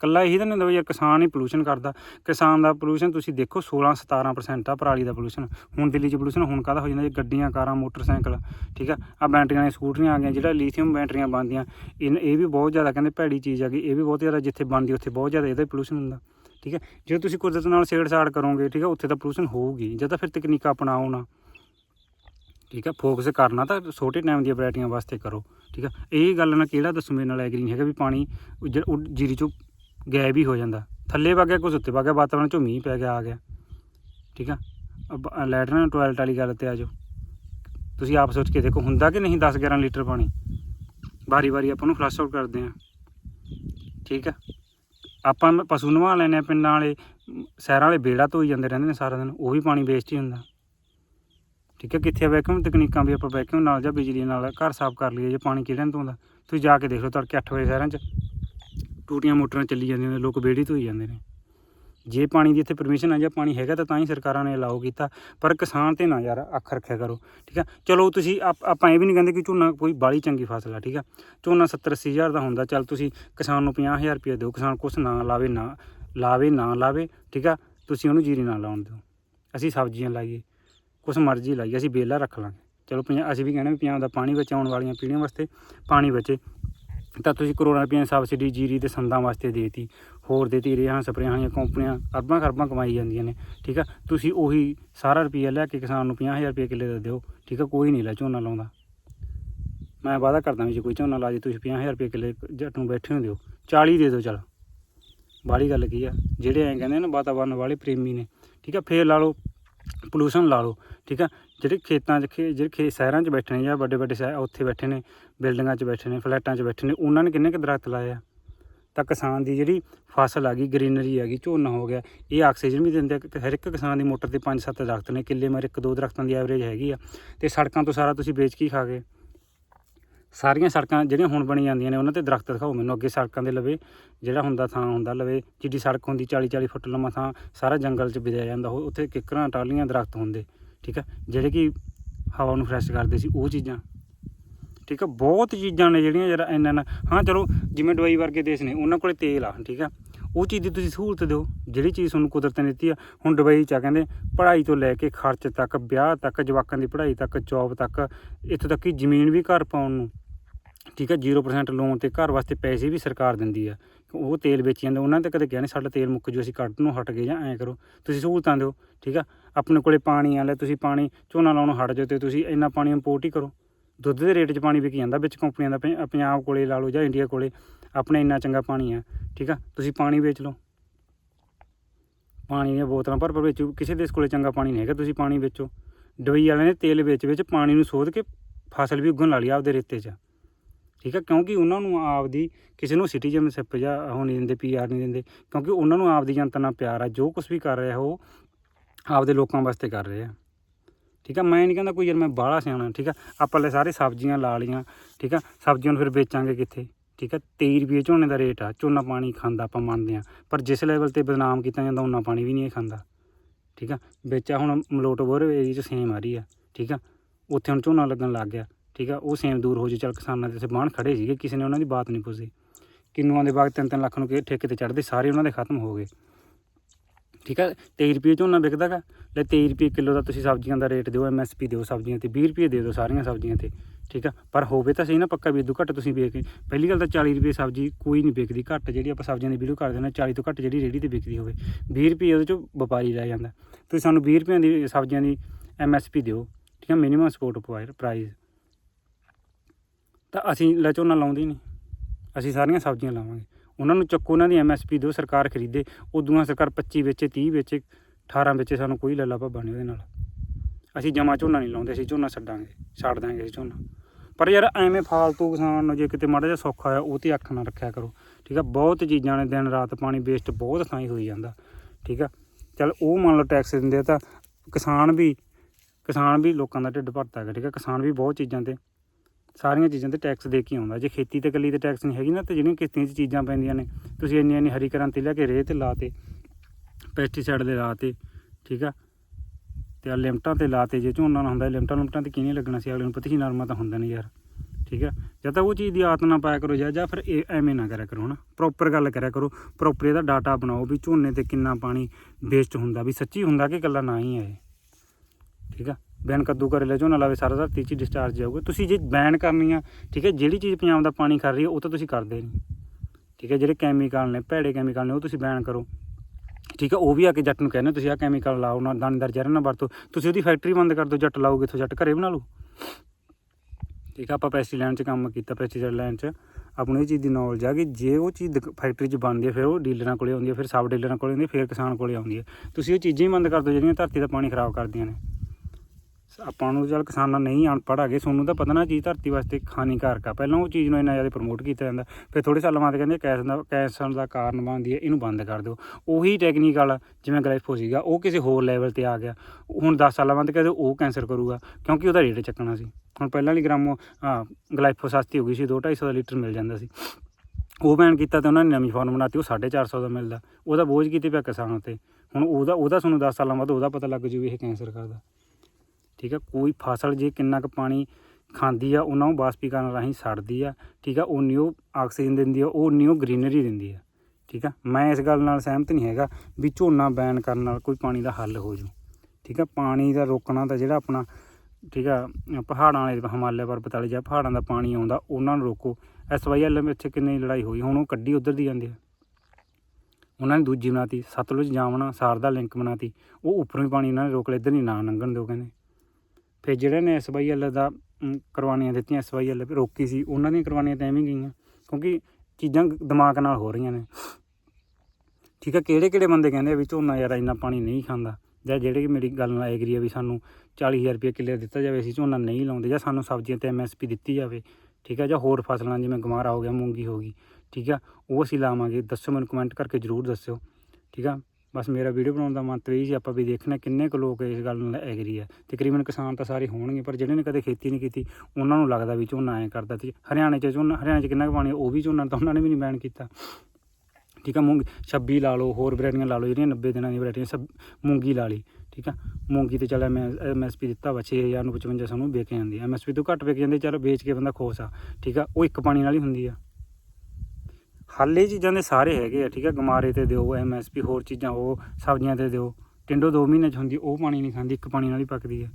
ਕੱਲਾ ਇਹੀ ਤਾਂ ਨਹੀਂ ਹੁੰਦਾ ਵੀ ਯਾਰ ਕਿਸਾਨ ਹੀ ਪੋਲੂਸ਼ਨ ਕਰਦਾ। ਕਿਸਾਨ ਦਾ ਪੋਲੂਸ਼ਨ ਤੁਸੀਂ ਦੇਖੋ 16 17% ਆ ਪਰਾਲੀ ਦਾ ਪੋਲੂਸ਼ਨ ਹੁਣ ਦਿੱਲੀ 'ਚ ਪੋਲੂਸ਼ਨ ਹੁਣ ਕਾਹਦਾ ਹੋ ਜਾਂਦਾ? ਜੀ ਗੱਡੀਆਂ, ਕਾਰਾਂ, ਮੋਟਰਸਾਈਕਲ, ਠੀਕ ਆ? ਆ ਬੈਟਰੀਆਂ ਦੀਆਂ ਸਕੂਟਰੀਆਂ ਆ ਗਈਆਂ, ਜਿਹੜਾ ਲੀਥੀਅਮ ਬੈਟਰੀਆਂ ਬਣਦੀਆਂ। ਇਹ ਇਹ ਵੀ ਬਹੁਤ ਜ਼ਿਆਦਾ ਕਹਿੰਦੇ ਭੈੜੀ ਚੀਜ਼ ਆ ਗਈ ਇਹ ਵੀ ਬਹੁਤ ਜ਼ਿਆਦਾ ਜਿੱਥੇ ਬਣਦੀ ਉੱਥੇ ਬਹੁਤ ਜ਼ਿਆਦਾ ਇਹਦਾ ਪੋਲੂਸ਼ਨ ਹੁੰਦਾ। ਠੀਕ ਹੈ? ਜੇ ਤੁਸੀਂ ਕੁਦਰਤ ਨਾਲ ਛੇੜਛਾੜ ਕਰੋਗੇ, ਠੀਕ ਹੈ, ਉੱਥੇ ਤਾਂ ਪੋਲੂਸ਼ਨ ਹੋਊਗੀ ਜਾਂ ਤਾਂ ਫਿਰ ਤਕਨੀਕਾਂ ਅਪਣਾਓ ਨਾ। ਠੀਕ ਹੈ ਫੋਕਸ ਕਰਨਾ ਤਾਂ ਛੋਟੇ ਟਾਈਮ ਦੀਆਂ ਵੈਰਾਈਟੀਆਂ ਵਾਸਤੇ ਕਰੋ, ਠੀਕ ਹੈ? ਇਹ ਗੱਲ ਨਾਲ ਕਿਹੜਾ ਦੱਸੂ ਮੇਰੇ ਨਾਲ ਐਗਰੀ ਨਹੀਂ ਹੈਗਾ ਵੀ ਪਾਣੀ ਉੱਜ- ਉੱਡ- ਜੀਰੀ ਚੋਂ ਗਾਇਬ ਹੀ ਹੋ ਜਾਂਦਾ। ਥੱਲੇ ਵਗ ਗਿਆ ਕੁਝ ਉੱਤੇ ਵਗ ਗਿਆ ਵਾਤਾਵਰਣ ਚੋਂ ਮੀਂਹ ਪੈ ਗਿਆ, ਆ ਗਿਆ। ਠੀਕ ਆ ਲੈਟਰਨ ਟੋਇਲਟ ਵਾਲੀ ਗੱਲ ਤੇ ਆ ਜਾਓ। ਤੁਸੀਂ ਆਪ ਸੋਚ ਕੇ ਦੇਖੋ, ਹੁੰਦਾ ਕਿ ਨਹੀਂ 10 11 ਲੀਟਰ ਪਾਣੀ? ਵਾਰੀ ਵਾਰੀ ਆਪਾਂ ਨੂੰ ਫਲਸ਼ ਆਊਟ ਕਰਦੇ ਆ ਠੀਕ ਆ ਆਪਾਂ ਪਸ਼ੂ ਨਵਾ ਲੈਂਦੇ ਹਾਂ ਪਿੰਡਾਂ ਵਾਲੇ, ਸ਼ਹਿਰਾਂ ਵਾਲੇ ਬੇੜਾ ਧੋਈ ਜਾਂਦੇ ਰਹਿੰਦੇ ਨੇ ਸਾਰਾ ਦਿਨ, ਉਹ ਵੀ ਪਾਣੀ ਵੇਸਟ ਹੀ ਹੁੰਦਾ। ਠੀਕ ਹੈ, ਕਿੱਥੇ ਵੈਕਿਊਮ ਤਕਨੀਕਾਂ ਵੀ ਆਪਾਂ ਵੈਕਿਊਮ ਨਾਲ ਜਾਂ ਬਿਜਲੀ ਨਾਲ ਘਰ ਸਾਫ਼ ਕਰ ਲਈਏ, ਜੇ ਪਾਣੀ ਕਿਹੜੇ ਨੂੰ ਧੋਂਦਾ, ਤੁਸੀਂ ਜਾ ਕੇ ਦੇਖ ਲਓ ਤੜਕੇ 8 ਵਜੇ ਸ਼ਹਿਰਾਂ 'ਚ, ਟੂਟੀਆਂ ਮੋਟਰਾਂ ਚੱਲੀ ਜਾਂਦੀਆਂ ਨੇ, ਲੋਕ ਬੇੜੀ ਧੋਈ ਜਾਂਦੇ ਨੇ। ਜੇ ਪਾਣੀ ਦੀ ਇੱਥੇ ਪਰਮਿਸ਼ਨ ਆ ਜਾਂ ਪਾਣੀ ਹੈਗਾ ਤਾਂ ਤਾਂ ਹੀ ਸਰਕਾਰਾਂ ਨੇ ਅਲਾਉ ਕੀਤਾ, ਪਰ ਕਿਸਾਨ ਤੇ ਨਾ ਯਾਰ ਅੱਖ ਰੱਖਿਆ ਕਰੋ, ਠੀਕ ਆ? ਚਲੋ ਤੁਸੀਂ ਆਪ- ਆਪਾਂ ਇਹ ਵੀ ਨਹੀਂ ਕਹਿੰਦੇ ਕਿ ਝੋਨਾ ਕੋਈ ਬਾਲੀ ਚੰਗੀ ਫਸਲ ਆ, ਠੀਕ ਆ? ਝੋਨਾ 70 ਅੱਸੀ ਹਜ਼ਾਰ ਦਾ ਹੁੰਦਾ, ਚੱਲ ਤੁਸੀਂ ਕਿਸਾਨ ਨੂੰ 50000 ਰੁਪਏ ਦਿਓ, ਕਿਸਾਨ ਕੁਛ ਨਾ ਲਾਵੇ ਨਾ ਲਾਵੇ ਨਾ ਲਾਵੇ, ਠੀਕ ਆ? ਤੁਸੀਂ ਉਹਨੂੰ ਜੀਰੀ ਨਾ ਲਾਉਣ ਦਿਓ, ਅਸੀਂ ਸਬਜ਼ੀਆਂ ਲਾਈਏ, ਕੁਛ ਮਰਜ਼ੀ ਲਾਈਏ, ਅਸੀਂ ਬੇਲਾ ਰੱਖ ਲਾਂਗੇ। ਚਲੋ ਪੰਜਾ ਅਸੀਂ ਵੀ ਕਹਿੰਦੇ ਵੀ ਪੰਜਾਬ ਦਾ ਪਾਣੀ ਬਚਾਉਣ ਵਾਲੀਆਂ ਪੀੜ੍ਹੀਆਂ ਵਾਸਤੇ ਪਾਣੀ ਬਚੇ ਤਾਂ ਤੁਸੀਂ ਕਰੋੜਾਂ ਰੁਪਏ ਦੀ ਸਬਸਿਡੀ ਜੀਰੀ ਦੇ ਸੰਦਾਂ ਵਾਸਤੇ ਦੇਤੀ। ਹੋਰ ਦੇਤੀ, ਰੇਹਾਂ, ਸਪਰੇਆਂ ਦੀਆਂ ਕੰਪਨੀਆਂ, ਅਰਬਾਂ ਖਰਬਾਂ ਕਮਾਈ ਜਾਂਦੀਆਂ ਨੇ, ਠੀਕ ਆ? ਤੁਸੀਂ ਉਹੀ ਸਾਰਾ ਰੁਪਈਆ ਲੈ ਕੇ ਕਿਸਾਨ ਨੂੰ 50000 ਰੁਪਏ ਕਿੱਲੇ ਦਾ ਦਿਓ, ਠੀਕ ਆ? ਕੋਈ ਨਹੀਂ ਲੈ ਝੋਨਾ ਲਾਉਂਦਾ। ਮੈਂ ਵਾਅਦਾ ਕਰਦਾ ਵੀ ਜੇ ਕੋਈ ਝੋਨਾ ਲਾ ਜੇ, ਤੁਸੀਂ 50000 ਰੁਪਏ ਕਿੱਲੇ ਜੱਟ ਨੂੰ ਬੈਠੇ ਹੋ। ਦਿਓ 40 ਦੇ ਦਿਓ, ਚਲ। ਬਾਹਲੀ ਗੱਲ ਕੀ ਆ? ਜਿਹੜੇ ਐਂ ਕਹਿੰਦੇ ਨੇ ਵਾਤਾਵਰਨ ਵਾਲੇ ਪ੍ਰੇਮੀ ਨੇ, ਠੀਕ ਆ? ਫੇਰ ਲਾ ਲਓ ਪੋਲੂਸ਼ਨ ਲਾ ਲਓ, ਠੀਕ ਆ? ਜਿਹੜੇ ਖੇਤਾਂ 'ਚ ਖੇ, ਜਿਹੜੇ ਖੇ, ਸ਼ਹਿਰਾਂ 'ਚ ਬੈਠੇ ਨੇ ਜਾਂ ਵੱਡੇ ਵੱਡੇ ਸ਼ਹਿਰ, ਉੱਥੇ ਬੈਠੇ ਨੇ, ਬਿਲਡਿੰਗਾਂ 'ਚ ਬੈਠੇ ਨੇ, ਫਲੈਟਾਂ 'ਚ ਬੈਠੇ ਨੇ, ਉਹਨਾਂ ਨੇ ਕਿੰਨੇ ਕੁ ਦਰਖਤ ਲਾਏ ਆ? ਤਾਂ ਕਿਸਾਨ ਦੀ ਜਿਹੜੀ ਫਸਲ ਆ ਗਈ, ਗ੍ਰੀਨਰੀ ਹੈਗੀ ਝੋਨਾ ਹੋ ਗਿਆ, ਇਹ ਆਕਸੀਜਨ ਵੀ ਦਿੰਦੇ ਆ। ਹਰ ਇੱਕ ਕਿਸਾਨ ਦੀ ਮੋਟਰ ਤੇ 5-7 ਦਰਖਤ ਨੇ, ਕਿੱਲੇ ਮਰ ਇੱਕ ਦੋ ਦਰਖਤਾਂ ਦੀ ਐਵਰੇਜ ਹੈਗੀ ਆ। ਤੇ ਸੜਕਾਂ ਤੋਂ ਸਾਰਾ ਤੁਸੀਂ ਵੇਚ ਕੀ ਖਾ ਗਏ ਸਾਰੀਆਂ ਸੜਕਾਂ ਜਿਹੜੀਆਂ ਹੁਣ ਬਣੀ ਜਾਂਦੀਆਂ ਨੇ, ਉਹਨਾਂ ਤੇ ਦਰਖਤ ਦਿਖਾਓ ਮੈਨੂੰ, ਅੱਗੇ ਸੜਕਾਂ ਦੇ ਲਵੇ, ਜਿਹੜਾ ਹੁੰਦਾ ਥਾਂ ਹੁੰਦਾ ਲਵੇ, ਜਿੱਡੀ ਸੜਕ ਹੁੰਦੀ 40 40 ਫੁੱਟ ਲੰਮਾ ਥਾਂ, ਸਾਰਾ ਜੰਗਲ 'ਚ ਵਿਦਿਆ ਜਾਂਦਾ, ਉਹ ਉੱਥੇ ਕਿੱਕਰਾਂ ਟਾਲੀਆਂ ਦਰਖਤ ਹੁੰਦੇ। ਠੀਕ ਆ? ਜਿਹੜੇ ਕਿ ਹਵਾ ਨੂੰ ਫਰੈਸ਼ ਕਰਦੇ ਸੀ, ਉਹ ਚੀਜ਼ਾਂ। ਠੀਕ ਆ? ਬਹੁਤ ਚੀਜ਼ਾਂ ਨੇ ਜਿਹੜੀਆਂ ਜਰਾ ਇੰਨਾ ਨਾ ਹਾਂ, ਚਲੋ, ਜਿਵੇਂ ਦਵਾਈ ਵਰਗੇ ਦੇਸ਼ ਨੇ, ਉਹਨਾਂ ਕੋਲੇ ਤੇਲ ਆ, ਠੀਕ ਆ? ਉਹ ਚੀਜ਼ ਦੀ ਤੁਸੀਂ ਸਹੂਲਤ ਦਿਓ, ਜਿਹੜੀ ਚੀਜ਼ ਤੁਹਾਨੂੰ ਕੁਦਰਤ ਨੇ ਦਿੱਤੀ ਆ। ਹੁਣ ਦੁਬਈ ਚ ਆ ਕਹਿੰਦੇ, ਪੜ੍ਹਾਈ ਤੋਂ ਲੈ ਕੇ ਖਰਚ ਤੱਕ, ਵਿਆਹ ਤੱਕ, ਜਵਾਕਾਂ ਦੀ ਪੜ੍ਹਾਈ ਤੱਕ ਜੌਬ ਤੱਕ, ਇੱਥੋਂ ਤੱਕ ਕਿ ਜ਼ਮੀਨ ਵੀ ਘਰ ਪਾਉਣ ਨੂੰ। ਠੀਕ ਆ? 0% ਲੋਨ ਤੇ ਘਰ ਵਾਸਤੇ ਪੈਸੇ ਵੀ ਸਰਕਾਰ ਦਿੰਦੀ ਆ। ਉਹ ਤੇਲ ਵੇਚੀ ਜਾਂਦੇ, ਉਹਨਾਂ ਤੇ ਕਦੇ ਕਿਹਾ ਨਹੀਂ ਸਾਡਾ ਤੇਲ ਮੁੱਕ ਜੂ, ਅਸੀਂ ਕੱਢ ਨੂੰ ਹਟ ਗਏ ਜਾਂ ਐਂ ਕਰੋ। ਤੁਸੀਂ ਸਹੂਲਤਾਂ ਦਿਓ, ਠੀਕ ਆ? ਆਪਣੇ ਕੋਲੇ ਪਾਣੀ ਆ, ਲੈ ਤੁਸੀਂ ਪਾਣੀ, ਝੋਨਾ ਲਾਉਣੋਂ ਹਟ ਜਾਓ ਤੇ ਤੁਸੀਂ ਇੰਨਾ ਪਾਣੀ ਇੰਪੋਰਟ ਹੀ ਕਰੋ। ਦੁੱਧ ਦੇ ਰੇਟ 'ਚ ਪਾਣੀ ਵਿਕ ਜਾਂਦਾ, ਵਿੱਚ ਕੰਪਨੀਆਂ ਦਾ ਪੰਜਾਬ ਕੋਲੇ ਲਾ ਲਓ ਜਾਂ ਇੰਡੀਆ ਕੋਲੇ, ਆਪਣੇ ਇੰਨਾ ਚੰਗਾ ਪਾਣੀ ਆ, ਠੀਕ ਆ? ਤੁਸੀਂ ਪਾਣੀ ਵੇਚ ਲਓ। ਪਾਣੀ ਦੀਆਂ ਬੋਤਲਾਂ ਭਰ ਭਰ ਵੇਚੋ, ਕਿਸੇ ਦੇਸ਼ ਕੋਲੇ ਚੰਗਾ ਪਾਣੀ ਨਹੀਂ ਹੈਗਾ, ਤੁਸੀਂ ਪਾਣੀ ਵੇਚੋ। ਡਬਈ ਵਾਲਿਆਂ ਨੇ ਤੇਲ ਵੇਚ ਵਿੱਚ ਪਾਣੀ ਨੂੰ ਸੋਧ ਕੇ ਫਸਲ ਵੀ ਉੱਗਣ ਲਾ ਲਈ ਆਪਦੇ ਰੇਤੇ 'ਚ। ਠੀਕ ਆ? ਕਿਉਂਕਿ ਉਹਨਾਂ ਨੂੰ ਆਪਦੀ ਕਿਸੇ ਨੂੰ ਸਿਟੀਜ਼ਨਸ਼ਿਪ ਜਾਂ ਉਹ ਨਹੀਂ ਦਿੰਦੇ ਪੀਆਰ ਨਹੀਂ ਦਿੰਦੇ, ਕਿਉਂਕਿ ਉਹਨਾਂ ਨੂੰ ਆਪਦੀ ਜਨਤਾ ਨਾਲ ਪਿਆਰ ਆ, ਜੋ ਕੁਝ ਵੀ ਕਰ ਰਿਹਾ ਉਹ ਆਪਦੇ ਲੋਕਾਂ ਵਾਸਤੇ ਕਰ ਰਿਹਾ। ਠੀਕ ਆ? ਮੈਂ ਨਹੀਂ ਕਹਿੰਦਾ ਕੋਈ ਯਾਰ ਮੈਂ ਬਾਹਲਾ ਸਿਆਣਾ, ਠੀਕ ਆ? ਆਪਾਂ ਲੈ ਸਾਰੇ ਸਬਜ਼ੀਆਂ ਲਾ ਲੀਆਂ ਠੀਕ ਆ? ਸਬਜ਼ੀਆਂ ਨੂੰ ਫਿਰ ਵੇਚਾਂਗੇ ਕਿੱਥੇ? ਠੀਕ ਆ? 23 ਰੁਪਏ ਝੋਨੇ ਦਾ ਰੇਟ ਆ, ਝੋਨਾ ਪਾਣੀ ਖਾਂਦਾ ਆਪਾਂ ਮੰਨਦੇ ਆ, ਪਰ ਜਿਸ ਲੈਵਲ ਤੇ ਬਦਨਾਮ ਕੀਤਾ ਜਾਂਦਾ ਉਹਨਾਂ ਪਾਣੀ ਵੀ ਨਹੀਂ ਇਹ ਖਾਂਦਾ। ਠੀਕ ਆ? ਵਿੱਚ ਹੁਣ ਮਲੋਟ ਬੋਰ ਏਰੀਏ 'ਚ ਸੇਮ ਆ ਰਹੀ ਆ, ਠੀਕ ਆ? ਉੱਥੇ ਹੁਣ ਝੋਨਾ ਲੱਗਣ ਲੱਗ ਗਿਆ। ਠੀਕ ਆ, ਉਹ ਸੇਮ ਦੂਰ ਹੋ ਜੇ, ਚੱਲ ਕਿਸਾਨਾਂ ਦੇ ਇੱਥੇ ਬਾਣ ਖੜੇ ਸੀਗੇ, ਕਿਸੇ ਨੇ ਉਹਨਾਂ ਦੀ ਬਾਤ ਨਹੀਂ ਪੁੱਛੀ। ਕਿੰਨੂਆਂ ਦੇ ਬਾਗ 3-3 ਲੱਖ ਨੂੰ ਕਿ ਠੇਕੇ ਤੇ ਚੜਦੇ ਸਾਰੇ ਉਹਨਾਂ ਦੇ ਖਤਮ ਹੋ ਗਏ। ਠੀਕ ਆ 23 ਰੁਪਏ ਝੋਨਾ ਵਿਕਦਾਗਾ ਲੈ 23 ਰੁਪਏ ਕਿਲੋ ਦਾ ਤੁਸੀਂ ਸਬਜ਼ੀਆਂ ਦਾ ਰੇਟ ਦਿਓ ਐਮਐਸਪੀ ਦਿਓ ਸਬਜ਼ੀਆਂ ਤੇ 20 ਰੁਪਏ ਦੇ ਦਿਓ ਸਾਰੀਆਂ ਸਬਜ਼ੀਆਂ ਤੇ, ਠੀਕ ਆ। ਪਰ ਹੋਵੇ ਤਾਂ ਸਹੀ ਨਾ, ਪੱਕਾ ਵੀ ਇਦੋਂ ਘੱਟ ਤੁਸੀਂ ਵੇਚ ਕੇ। ਪਹਿਲੀ ਗੱਲ ਤਾਂ 40 ਰੁਪਏ ਸਬਜ਼ੀ ਕੋਈ ਨਹੀਂ ਵਿਕਦੀ, ਘੱਟ ਜਿਹੜੀ ਆਪਾਂ ਸਬਜ਼ੀਆਂ ਦੀ ਵੀਡੀਓ ਕਰਦੇ ਨੇ 40 ਤੋਂ ਘੱਟ ਜਿਹੜੀ ਰੇੜੀ ਤੇ ਵਿਕਦੀ ਹੋਵੇ। 20 ਰੁਪਏ ਉਹਦੇ ਚੋਂ ਵਪਾਰੀ ਰਹਿ ਜਾਂਦਾ। ਤੁਸੀਂ ਸਾਨੂੰ 20 ਰੁਪਏ ਦੀ ਸਬਜ਼ੀਆਂ ਦੀ ਐਮਐਸਪੀ ਦਿਓ, ਠੀਕ ਆ ਮਿਨੀਮਮ ਸਪੋਰਟ ਪ੍ਰਾਈਸ ਤਾਂ ਅਸੀਂ ਲੈ ਝੋਨਾ ਲਾਉਂਦੇ ਨਹੀਂ। ਅਸੀਂ ਸਾਰੀਆਂ ਸਬਜ਼ੀਆਂ ਲਾਵਾਂਗੇ। ਉਹਨਾਂ ਨੂੰ ਚੱਕੋ, ਉਹਨਾਂ ਦੀ ਐਮਐਸਪੀ ਦਿਓ, ਸਰਕਾਰ ਖਰੀਦੇ। ਉਦੋਂ ਸਰਕਾਰ 25 ਵਿੱਚ 30 ਵਿੱਚ 18 ਵਿੱਚ, ਸਾਨੂੰ ਕੋਈ ਲੱਲਾ ਭੱਬਾ ਨਹੀਂ ਉਹਦੇ ਨਾਲ। ਅਸੀਂ ਜਮਾ ਝੋਨਾ ਨਹੀਂ ਲਾਉਂਦੇ, ਅਸੀਂ ਝੋਨਾ ਛੱਡਾਂਗੇ, ਛੱਡ ਦਾਂਗੇ ਅਸੀਂ ਝੋਨਾ। ਪਰ ਯਾਰ ਐਵੇਂ ਫਾਲਤੂ ਕਿਸਾਨ ਨੂੰ ਜੇ ਕਿਤੇ ਮਾੜਾ ਜਿਹਾ ਸੌਖਾ ਆ ਉਹ ਤੇ ਅੱਖ ਨਾ ਰੱਖਿਆ ਕਰੋ। ਠੀਕ ਆ, ਬਹੁਤ ਚੀਜ਼ਾਂ ਨੇ, ਦਿਨ ਰਾਤ ਪਾਣੀ ਵੇਸਟ ਬਹੁਤ ਥਾਈਂ ਹੋਈ ਜਾਂਦਾ। ਠੀਕ ਆ, ਚਲ ਉਹ ਮੰਨ ਲਓ ਟੈਕਸ ਦਿੰਦੇ ਤਾਂ ਕਿਸਾਨ ਵੀ ਕਿਸਾਨ ਵੀ ਲੋਕਾਂ ਦਾ ਢਿੱਡ ਭਰਦਾ ਹੈਗਾ। ਠੀਕ ਆ, ਕਿਸਾਨ ਵੀ ਬਹੁਤ ਚੀਜ਼ਾਂ ਤੇ ਸਾਰੀਆਂ ਚੀਜ਼ਾਂ ਤੇ ਟੈਕਸ ਦੇ ਕੇ ਆਉਂਦਾ। ਜੇ ਖੇਤੀ ਤੇ ਇਕੱਲੀ ਤੇ ਟੈਕਸ ਨਹੀਂ ਹੈਗੀ ਨਾ, ਤੇ ਜਿਹੜੀਆਂ ਕਿਸ਼ਤੀਆਂ 'ਚ ਚੀਜ਼ਾਂ ਪੈਂਦੀਆਂ ਨੇ, ਤੁਸੀਂ ਇੰਨੀ ਇੰਨੀ ਹਰੀ ਕ੍ਰਾਂਤੀ ਲਿਆ ਕੇ ਰੇਹ ਤੇ ਲਾਤੇ ਪੈਸਟੀਸਾਈਡ ਦੇ ਲਾਤੇ ਠੀਕ ਆ? ਤੇ ਆ ਲਿਮਟਾਂ ਤੇ ਲਾਤੇ ਜੇ ਝੋਨਾ ਨਾ ਹੁੰਦਾ ਲਿਮਟਾਂ ਲਿਮਟਾਂ ਤੇ ਕਿਹਨੇ ਲੱਗਣਾ ਸੀ? ਅਗਲੇ ਨੂੰ ਪਤਾ ਹੀ ਨਰਮਾ ਤਾਂ ਹੁੰਦਾ ਨਹੀਂ ਯਾਰ, ਠੀਕ ਆ? ਜਾਂ ਤਾਂ ਉਹ ਚੀਜ਼ ਦੀ ਆਦਤ ਨਾ ਪਾਇਆ ਕਰੋ, ਜਾਂ ਜਾਂ ਫਿਰ ਇਹ ਐਵੇਂ ਨਾ ਕਰਿਆ ਕਰੋ ਨਾ ਪ੍ਰੋਪਰ ਗੱਲ ਕਰਿਆ ਕਰੋ। ਪ੍ਰੋਪਰ ਇਹਦਾ ਡਾਟਾ ਬਣਾਓ ਵੀ ਝੋਨੇ ਤੇ ਕਿੰਨਾ ਪਾਣੀ ਵੇਸਟ ਹੁੰਦਾ, ਵੀ ਸੱਚੀ ਹੁੰਦਾ ਕਿ ਇਕੱਲਾ ਨਾ ਹੀ ਹੈ ਠੀਕ ਆ? ਬੈਨ ਕੱਦੂ ਕਰ ਲੈ ਝੋਨਾ ਲਾਵੇ ਸਾਰਾ ਧਰਤੀ 'ਚ ਡਿਸਚਾਰਜ ਜਾਊਗਾ। ਤੁਸੀਂ ਜੇ ਬੈਨ ਕਰਨੀ ਆ, ਠੀਕ ਹੈ, ਜਿਹੜੀ ਚੀਜ਼ ਪੰਜਾਬ ਦਾ ਪਾਣੀ ਕਰ ਰਹੀ ਹੈ, ਉਹ ਤਾਂ ਤੁਸੀਂ ਕਰਦੇ ਨਹੀਂ। ਠੀਕ ਹੈ, ਜਿਹੜੇ ਕੈਮੀਕਲ ਨੇ, ਭੈੜੇ ਕੈਮੀਕਲ ਨੇ, ਉਹ ਤੁਸੀਂ ਬੈਨ ਕਰੋ। ਠੀਕ ਹੈ, ਉਹ ਵੀ ਆ ਕੇ ਜੱਟ ਨੂੰ ਕਹਿੰਦੇ, ਤੁਸੀਂ ਆਹ ਕੈਮੀਕਲ ਲਾਓ, ਨਾ ਦਾਣੇਦਾਰ ਜ਼ਹਿਰ ਨਾ ਵਰਤੋ। ਤੁਸੀਂ ਉਹਦੀ ਫੈਕਟਰੀ ਬੰਦ ਕਰ ਦਿਓ, ਜੱਟ ਲਾਓਗੇ ਇੱਥੋਂ, ਜੱਟ ਘਰੇ ਬਣਾ ਲਓ। ਠੀਕ ਆ ਆਪਾਂ ਪੈਸਟੀ ਲੈਣ 'ਚ ਕੰਮ ਕੀਤਾ ਪੈਸਟੀਸਾਈਡ ਲੈਣ 'ਚ। ਆਪਾਂ ਨੂੰ ਇਹ ਚੀਜ਼ ਦੀ ਨੌਲੇਜ ਆ ਕਿ ਜੇ ਉਹ ਚੀਜ਼ ਫੈਕਟਰੀ 'ਚ ਬਣਦੀ ਹੈ, ਫਿਰ ਉਹ ਡੀਲਰਾਂ ਕੋਲੇ ਆਉਂਦੀ ਹੈ, ਫਿਰ ਸਬ ਡੀਲਰਾਂ ਕੋਲੇ ਆਉਂਦੀ ਹੈ, ਫਿਰ ਕਿਸਾਨ ਕੋਲੇ ਆਉਂਦੀ ਹੈ। ਤੁਸੀਂ ਉਹ ਚੀਜ਼ਾਂ ਹੀ ਬੰਦ ਕਰ ਦਿਓ, ਜਿਹੜੀਆਂ ਧਰਤੀ ਦਾ ਪਾਣੀ ਖਰਾਬ ਕਰਦੀਆਂ ਨੇ। ਆਪਾਂ ਨੂੰ ਚੱਲ ਕਿਸਾਨਾਂ ਨਹੀਂ ਅਨਪੜ੍ਹ ਹੈਗੇ ਤੁਹਾਨੂੰ ਤਾਂ ਪਤਾ ਨਾ ਚੀਜ਼ ਧਰਤੀ ਵਾਸਤੇ ਹਾਨੀਕਾਰਕ ਆ। ਪਹਿਲਾਂ ਉਹ ਚੀਜ਼ ਨੂੰ ਇੰਨਾ ਜ਼ਿਆਦਾ ਪ੍ਰਮੋਟ ਕੀਤਾ ਜਾਂਦਾ, ਫਿਰ ਥੋੜੇ ਸਾਲਾਂ ਬਾਅਦ ਕਹਿੰਦੇ ਕੈਂਸਰ ਦਾ ਕੈਂਸਰ ਦਾ ਕਾਰਨ ਬਣਦੀ ਹੈ, ਇਹਨੂੰ ਬੰਦ ਕਰ ਦਿਓ। ਉਹੀ ਟੈਕਨੀਕਲ ਜਿਵੇਂ ਗਲਾਈਫੋ ਸੀਗਾ, ਉਹ ਕਿਸੇ ਹੋਰ ਲੈਵਲ ਤੇ ਆ ਗਿਆ। ਹੁਣ 10 ਸਾਲਾਂ ਬਾਅਦ ਕਹਿੰਦੇ ਉਹ ਕੈਂਸਰ ਕਰੂਗਾ, ਕਿਉਂਕਿ ਉਹਦਾ ਰੇਟ ਚੱਕਣਾ ਸੀ। ਹੁਣ ਪਹਿਲਾਂ ਵਾਲੀ ਗ੍ਰਾਮੋ ਹਾਂ ਗਲਾਈਫੋ ਸਸਤੀ ਹੋ ਗਈ ਸੀ 2-250 ਦਾ ਲੀਟਰ ਮਿਲ ਜਾਂਦਾ ਸੀ। ਉਹ ਬੈਨ ਕੀਤਾ ਤੇ ਉਹਨਾਂ ਨੇ ਨਵੀਂ ਫਾਰਮ ਬਣਾਤੀ, ਉਹ 450 ਦਾ ਮਿਲਦਾ। ਉਹਦਾ ਬੋਝ ਕੀਤੇ ਪਿਆ ਕਿਸਾਨਾਂ ਉੱਤੇ ਹੁਣ ਉਹਦਾ ਉਹਦਾ ਤੁਹਾਨੂੰ 10 ਸਾਲਾਂ ਬਾਅਦ ਉਹਦਾ ਪਤਾ ਲੱਗ ਜੂ ਵੀ ਇਹ ਕੈਂਸਰ ਕਰਦਾ। ਠੀਕ ਆ? ਕੋਈ ਫਸਲ ਜੇ ਕਿੰਨਾ ਕੁ ਪਾਣੀ ਖਾਂਦੀ ਆ, ਉਹਨਾਂ ਨੂੰ ਬਾਸਪੀਕਰਨ ਰਾਹੀਂ ਸੜਦੀ ਆ, ਠੀਕ ਆ? ਉਨੀ ਉਹ ਆਕਸੀਜਨ ਦਿੰਦੀ ਆ ਉਹ ਉਨੀ ਉਹ ਗ੍ਰੀਨਰੀ ਦਿੰਦੀ ਆ, ਠੀਕ ਆ? ਮੈਂ ਇਸ ਗੱਲ ਨਾਲ ਸਹਿਮਤ ਨਹੀਂ ਹੈਗਾ ਵੀ ਝੋਨਾ ਬੈਨ ਕਰਨ ਨਾਲ ਕੋਈ ਪਾਣੀ ਦਾ ਹੱਲ ਹੋ ਜੂ, ਠੀਕ ਆ? ਪਾਣੀ ਦਾ ਰੋਕਣਾ ਤਾਂ ਜਿਹੜਾ ਆਪਣਾ, ਠੀਕ ਆ, ਪਹਾੜਾਂ ਵਾਲੇ ਹਿਮਾਲਿਆ ਪਰਬਤ ਵਾਲੇ ਜਾਂ ਪਹਾੜਾਂ ਦਾ ਪਾਣੀ ਆਉਂਦਾ, ਉਹਨਾਂ ਨੂੰ ਰੋਕੋ। ਐਸ ਵਾਈ ਐਲ ਵਿੱਚ ਕਿੰਨੀ ਲੜਾਈ ਹੋਈ, ਹੁਣ ਉਹ ਕੱਢੀ ਉਧਰ ਦੀ ਜਾਂਦੀ ਆ। ਉਹਨਾਂ ਨੇ ਦੂਜੀ ਬਣਾਤੀ, ਸਤਲੁਜ ਜਾਮਣਾ, ਸਾਰਦਾ ਲਿੰਕ ਬਣਾਤੀ, ਉਹ ਉੱਪਰੋਂ ਹੀ ਪਾਣੀ ਉਹਨਾਂ ਨੇ ਰੋਕ ਲਿਆ, ਇੱਧਰ ਨਹੀਂ ਨਾ ਲੰਘਣ ਦਿਓ, ਕਹਿੰਦੇ। ਫਿਰ ਜਿਹੜੇ ਨੇ ਐਸ ਵਾਈ ਐਲ ਦਾ ਅਮ, ਦਿੱਤੀਆਂ ਐਸ ਵਾਈ ਐਲ ਰੋਕੀ ਸੀ ਉਹਨਾਂ ਦੀਆਂ ਕੁਰਬਾਨੀਆਂ ਤਾਂ ਐਵੇਂ ਗਈਆਂ ਕਿਉਂਕਿ ਚੀਜ਼ਾਂ ਦਿਮਾਗ ਨਾਲ ਹੋ ਰਹੀਆਂ ਨੇ। ਠੀਕ ਆ ਕਿਹੜੇ ਕਿਹੜੇ ਬੰਦੇ ਕਹਿੰਦੇ ਵੀ ਝੋਨਾ ਯਾਰ ਇੰਨਾ ਪਾਣੀ ਨਹੀਂ ਖਾਂਦਾ ਜਾਂ ਜਿਹੜੇ ਕਿ ਮੇਰੀ ਗੱਲ ਨਾਲ ਐਗਰੀ ਆ ਵੀ ਸਾਨੂੰ 40000 ਰੁਪਏ ਕਿੱਲੇ ਦਿੱਤਾ ਜਾਵੇ ਅਸੀਂ ਝੋਨਾ ਨਹੀਂ ਲਾਉਂਦੇ ਜਾਂ ਸਾਨੂੰ ਸਬਜ਼ੀਆਂ ਤੇ ਐਮਐਸਪੀ ਦਿੱਤੀ ਜਾਵੇ ਠੀਕ ਆ ਜਾਂ ਹੋਰ ਫਸਲਾਂ ਜਿਵੇਂ ਗਮਾਰਾ ਹੋ ਗਿਆ ਮੂੰਗੀ ਹੋ ਗਈ ਠੀਕ ਆ ਉਹ ਅਸੀਂ ਲਾਵਾਂਗੇ ਦੱਸੋ ਮੈਨੂੰ ਕਮੈਂਟ ਕਰਕੇ ਜਰੂਰ ਦੱਸਿਓ ਠੀਕ ਆ। ਬਸ ਮੇਰਾ ਵੀਡੀਓ ਬਣਾਉਣ ਦਾ ਮੰਤਵ ਇਹ ਸੀ ਆਪਾਂ ਵੀ ਦੇਖਣਾ ਕਿੰਨੇ ਕੁ ਲੋਕ ਇਸ ਗੱਲ ਨਾਲ ਐਗਰੀ ਆ। ਤਕਰੀਬਨ ਕਿਸਾਨ ਤਾਂ ਸਾਰੇ ਹੋਣਗੇ ਪਰ ਜਿਹੜੇ ਨੇ ਕਦੇ ਖੇਤੀ ਨਹੀਂ ਕੀਤੀ ਉਹਨਾਂ ਨੂੰ ਲੱਗਦਾ ਵੀ ਝੋਨਾ ਐ ਕਰਦਾ ਤੇ ਹਰਿਆਣੇ 'ਚ ਝੋਨਾ ਹਰਿਆਣੇ 'ਚ ਕਿੰਨਾ ਕੁ ਪਾਣੀ ਆ, ਉਹ ਵੀ ਝੋਨਾ ਤਾਂ ਉਹਨਾਂ ਨੇ ਵੀ ਨਹੀਂ ਬੈਨ ਕੀਤਾ। ਠੀਕ ਆ ਮੂੰਗੀ 26 ਲਾ ਲਓ ਹੋਰ ਵੈਰਾਈਟੀਆਂ ਲਾ ਲਓ ਜਿਹੜੀਆਂ 90 ਦਿਨਾਂ ਦੀਆਂ ਵੈਰਾਈਟੀਆਂ ਸਭ ਮੂੰਗੀ ਲਾ ਲਈ। ਠੀਕ ਆ ਮੂੰਗੀ ਤੇ ਚੱਲ ਐਮ ਐਮਐਸਪੀ ਦਿੱਤਾ ਵਾ 6000 ਨੂੰ 5500 ਸਾਨੂੰ ਵੇਚ ਜਾਂਦੀ ਐਮਐਸਪੀ ਤੋਂ ਘੱਟ ਵੇਚ ਜਾਂਦੇ ਚੱਲ ਵੇਚ ਕੇ ਬੰਦਾ ਖੁਸ਼ ਆ। ਠੀਕ ਆ ਉਹ ਇੱਕ ਪਾਣੀ ਨਾਲ ਹੀ ਹੁੰਦੀ ਆ। ਹੱਲ ਚੀਜ਼ਾਂ ਦੇ ਸਾਰੇ ਹੈਗੇ ਆ, ਠੀਕ ਆ? ਗਮਾਰੇ ਤੇ ਦਿਓ ਐਮਐਸਪੀ ਹੋਰ ਚੀਜ਼ਾਂ, ਉਹ ਸਬਜ਼ੀਆਂ ਤੇ ਦਿਓ। ਟਿੰਡੋ 2 ਮਹੀਨੇ ਚ ਹੁੰਦੀ ਉਹ ਪਾਣੀ ਨਹੀਂ ਖਾਂਦੀ, ਇੱਕ ਪਾਣੀ ਨਾਲ ਹੀ ਪੱਕਦੀ ਹੈ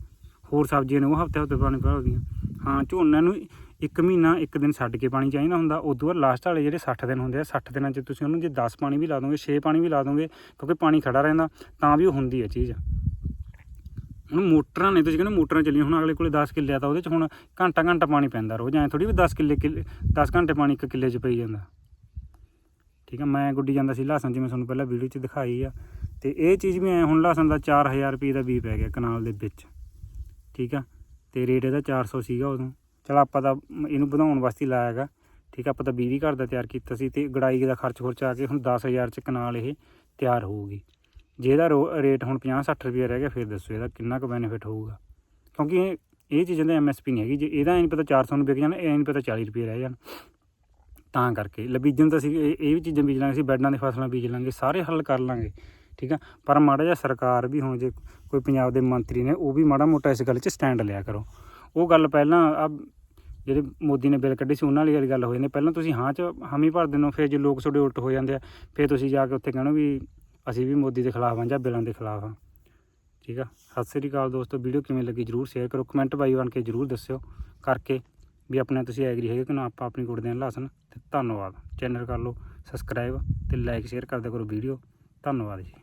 ਹੋਰ ਸਬਜ਼ੀਆਂ ਨੇ ਉਹ ਹਫ਼ਤੇ ਹਫ਼ਤੇ ਪਾਣੀ ਭਰਦੀਆਂ ਹਾਂ, ਝੋਨਾ ਨੂੰ ਇੱਕ ਮਹੀਨਾ, ਇੱਕ ਦਿਨ ਛੱਡ ਕੇ ਪਾਣੀ ਚਾਹੀਦਾ ਹੁੰਦਾ, ਉਦੋਂ ਬਾਅਦ ਲਾਸਟ ਵਾਲੇ ਜਿਹੜੇ 60 ਦਿਨ ਹੁੰਦੇ ਆ 60 ਦਿਨਾਂ 'ਚ ਤੁਸੀਂ ਉਹਨੂੰ ਜੇ 10 ਪਾਣੀ ਵੀ ਲਾ ਦੋਗੇ 6 ਪਾਣੀ ਵੀ ਲਾ ਦੋਗੇ, ਕਿਉਂਕਿ ਪਾਣੀ ਖੜਾ ਰਹਿੰਦਾ, ਤਾਂ ਵੀ ਉਹ ਹੁੰਦੀ ਹੈ ਚੀਜ਼। ਹੁਣ ਮੋਟਰਾਂ ਨੇ, ਤੁਸੀਂ ਕਹਿੰਦੇ ਮੋਟਰਾਂ ਚੱਲੀਆਂ, ਹੁਣ ਅਗਲੇ ਕੋਲੇ 10 ਕਿੱਲੇ ਆ ਤਾਂ ਉਹਦੇ 'ਚ ਹੁਣ ਘੰਟਾ ਘੰਟਾ ਪਾਣੀ ਪੈਂਦਾ ਰੋਜ਼, ਐਂ ਥੋੜੀ ਵੀ 10 ਕਿੱਲੇ ਕਿੱਲੇ 10 ਘੰਟੇ ਪਾਣੀ ਇੱਕ ਕਿੱਲੇ 'ਚ ਪਈ ਜਾਂਦਾ। ਠੀਕ ਆ, ਮੈਂ ਗੁੱਡੀ ਜਾਂਦਾ ਸੀ ਲਹਸਨ, ਜਿਵੇਂ ਤੁਹਾਨੂੰ ਪਹਿਲਾਂ ਵੀਡੀਓ 'ਚ ਦਿਖਾਈ ਆ। ਤੇ ਇਹ ਚੀਜ਼ ਵੀ ਐ, ਹੁਣ ਲਹਸਨ ਦਾ 4000 ਰੁਪਏ ਦਾ ਬੀ ਪੈ ਗਿਆ ਕਨਾਲ ਦੇ ਵਿੱਚ। ਠੀਕ ਆ, ਤੇ ਰੇਟ ਇਹਦਾ 400 ਸੀਗਾ ਉਦੋਂ। ਚਲ ਆਪਾਂ ਤਾਂ ਇਹਨੂੰ ਵਧਾਉਣ ਵਾਸਤੇ ਹੀ ਲਾਇਆ ਹੈਗਾ ਠੀਕ ਆ, ਆਪਾਂ ਤਾਂ 20 ਵੀ ਘਰ ਦਾ ਤਿਆਰ ਕੀਤਾ ਸੀ ਤੇ ਗੜਾਈ ਦਾ ਖਰਚ ਖੁਰਚ ਆ ਕੇ ਹੁਣ 10000 ਚ ਕਨਾਲ ਇਹ ਤਿਆਰ ਹੋਊਗੀ। ਜੇ ਇਹਦਾ ਰੋ- ਰੇਟ ਹੁਣ 50 60 ਰੁਪਏ ਰਹਿ ਗਿਆ, ਫਿਰ ਦੱਸੋ ਇਹਦਾ ਕਿੰਨਾ ਕੁ ਬੈਨੀਫਿਟ ਹੋਊਗਾ। ਕਿਉਂਕਿ ਇਹ ਇਹ ਚੀਜ਼ਾਂ ਦਾ ਐਮਐਸਪੀ ਨਹੀਂ ਹੈਗੀ। ਜੇ ਇਹਦਾ ਇਹ ਨਹੀਂ ਪਤਾ 400 ਨੂੰ ਵਿਕ ਜਾਣਾ, ਇਹ ਨਹੀਂ ਪਤਾ 40 ਰੁਪਏ ਰਹਿ ਜਾਣ। ਤਾਂ ਕਰਕੇ। ਲੈ ਬੀਜਣ ਤਾਂ ਅਸੀਂ ਇਹ ਇਹ ਵੀ ਚੀਜ਼ਾਂ ਬੀਜ ਲਾਂਗੇ, ਅਸੀਂ ਬੈਡਾਂ ਦੀ ਫਸਲਾਂ ਬੀਜ ਲਾਂਗੇ, ਸਾਰੇ ਹੱਲ ਕਰ ਲਾਂਗੇ, ਠੀਕ ਆ? ਪਰ ਮਾੜਾ ਜਿਹਾ ਸਰਕਾਰ ਵੀ ਹੁਣ ਜੇ ਕੋਈ ਪੰਜਾਬ ਦੇ ਮੰਤਰੀ ਨੇ, ਉਹ ਵੀ ਮਾੜਾ ਮੋਟਾ ਇਸ ਗੱਲ 'ਚ ਸਟੈਂਡ ਲਿਆ ਕਰੋ। ਉਹ ਗੱਲ ਪਹਿਲਾਂ ਆ, ਜਿਹੜੇ ਮੋਦੀ ਨੇ ਬਿੱਲ ਕੱਢੇ ਸੀ, ਉਹਨਾਂ ਵਾਲੀ ਗੱਲ ਹੋ ਜਾਂਦੀ ਪਹਿਲਾਂ ਤੁਸੀਂ ਹਾਂ 'ਚ ਹਾਮੀ ਭਰ ਦਿੰਦੇ ਹੋ, ਫਿਰ ਜੇ ਲੋਕ ਤੁਹਾਡੇ ਉਲਟ ਹੋ ਜਾਂਦੇ ਆ, ਫਿਰ ਤੁਸੀਂ ਜਾ ਕੇ ਉੱਥੇ ਕਹਿਣਾ ਵੀ ਅਸੀਂ ਵੀ ਮੋਦੀ ਦੇ ਖਿਲਾਫ ਹਾਂ ਜਾਂ ਬਿੱਲਾਂ ਦੇ ਖਿਲਾਫ ਹਾਂ। ਠੀਕ ਆ? ਸਤਿ ਸ੍ਰੀ ਅਕਾਲ ਦੋਸਤੋ, ਵੀਡੀਓ ਕਿਵੇਂ ਲੱਗੀ ਜਰੂਰ ਸ਼ੇਅਰ ਕਰੋ। ਕਮੈਂਟ ਬਾਈ ਬਣ ਕੇ ਜਰੂਰ ਦੱਸਿਓ। ਕਰਕੇ ਵੀ ਆਪਣੇ ਤੁਸੀਂ ਐਗਰੀ ਹੈਗੇ ਕਿ ਨਾ ਆਪਾਂ ਆਪਣੀ ਕੁੜਦੇ ਹਾਂ ਲਾਸਨ, ਤੇ ਧੰਨਵਾਦ। ਚੈਨਲ ਕਰ ਲਓ ਸਬਸਕ੍ਰਾਈਬ ਤੇ ਲਾਈਕ ਸ਼ੇਅਰ ਕਰਦੇ ਕਰੋ ਵੀਡੀਓ। ਧੰਨਵਾਦ ਜੀ।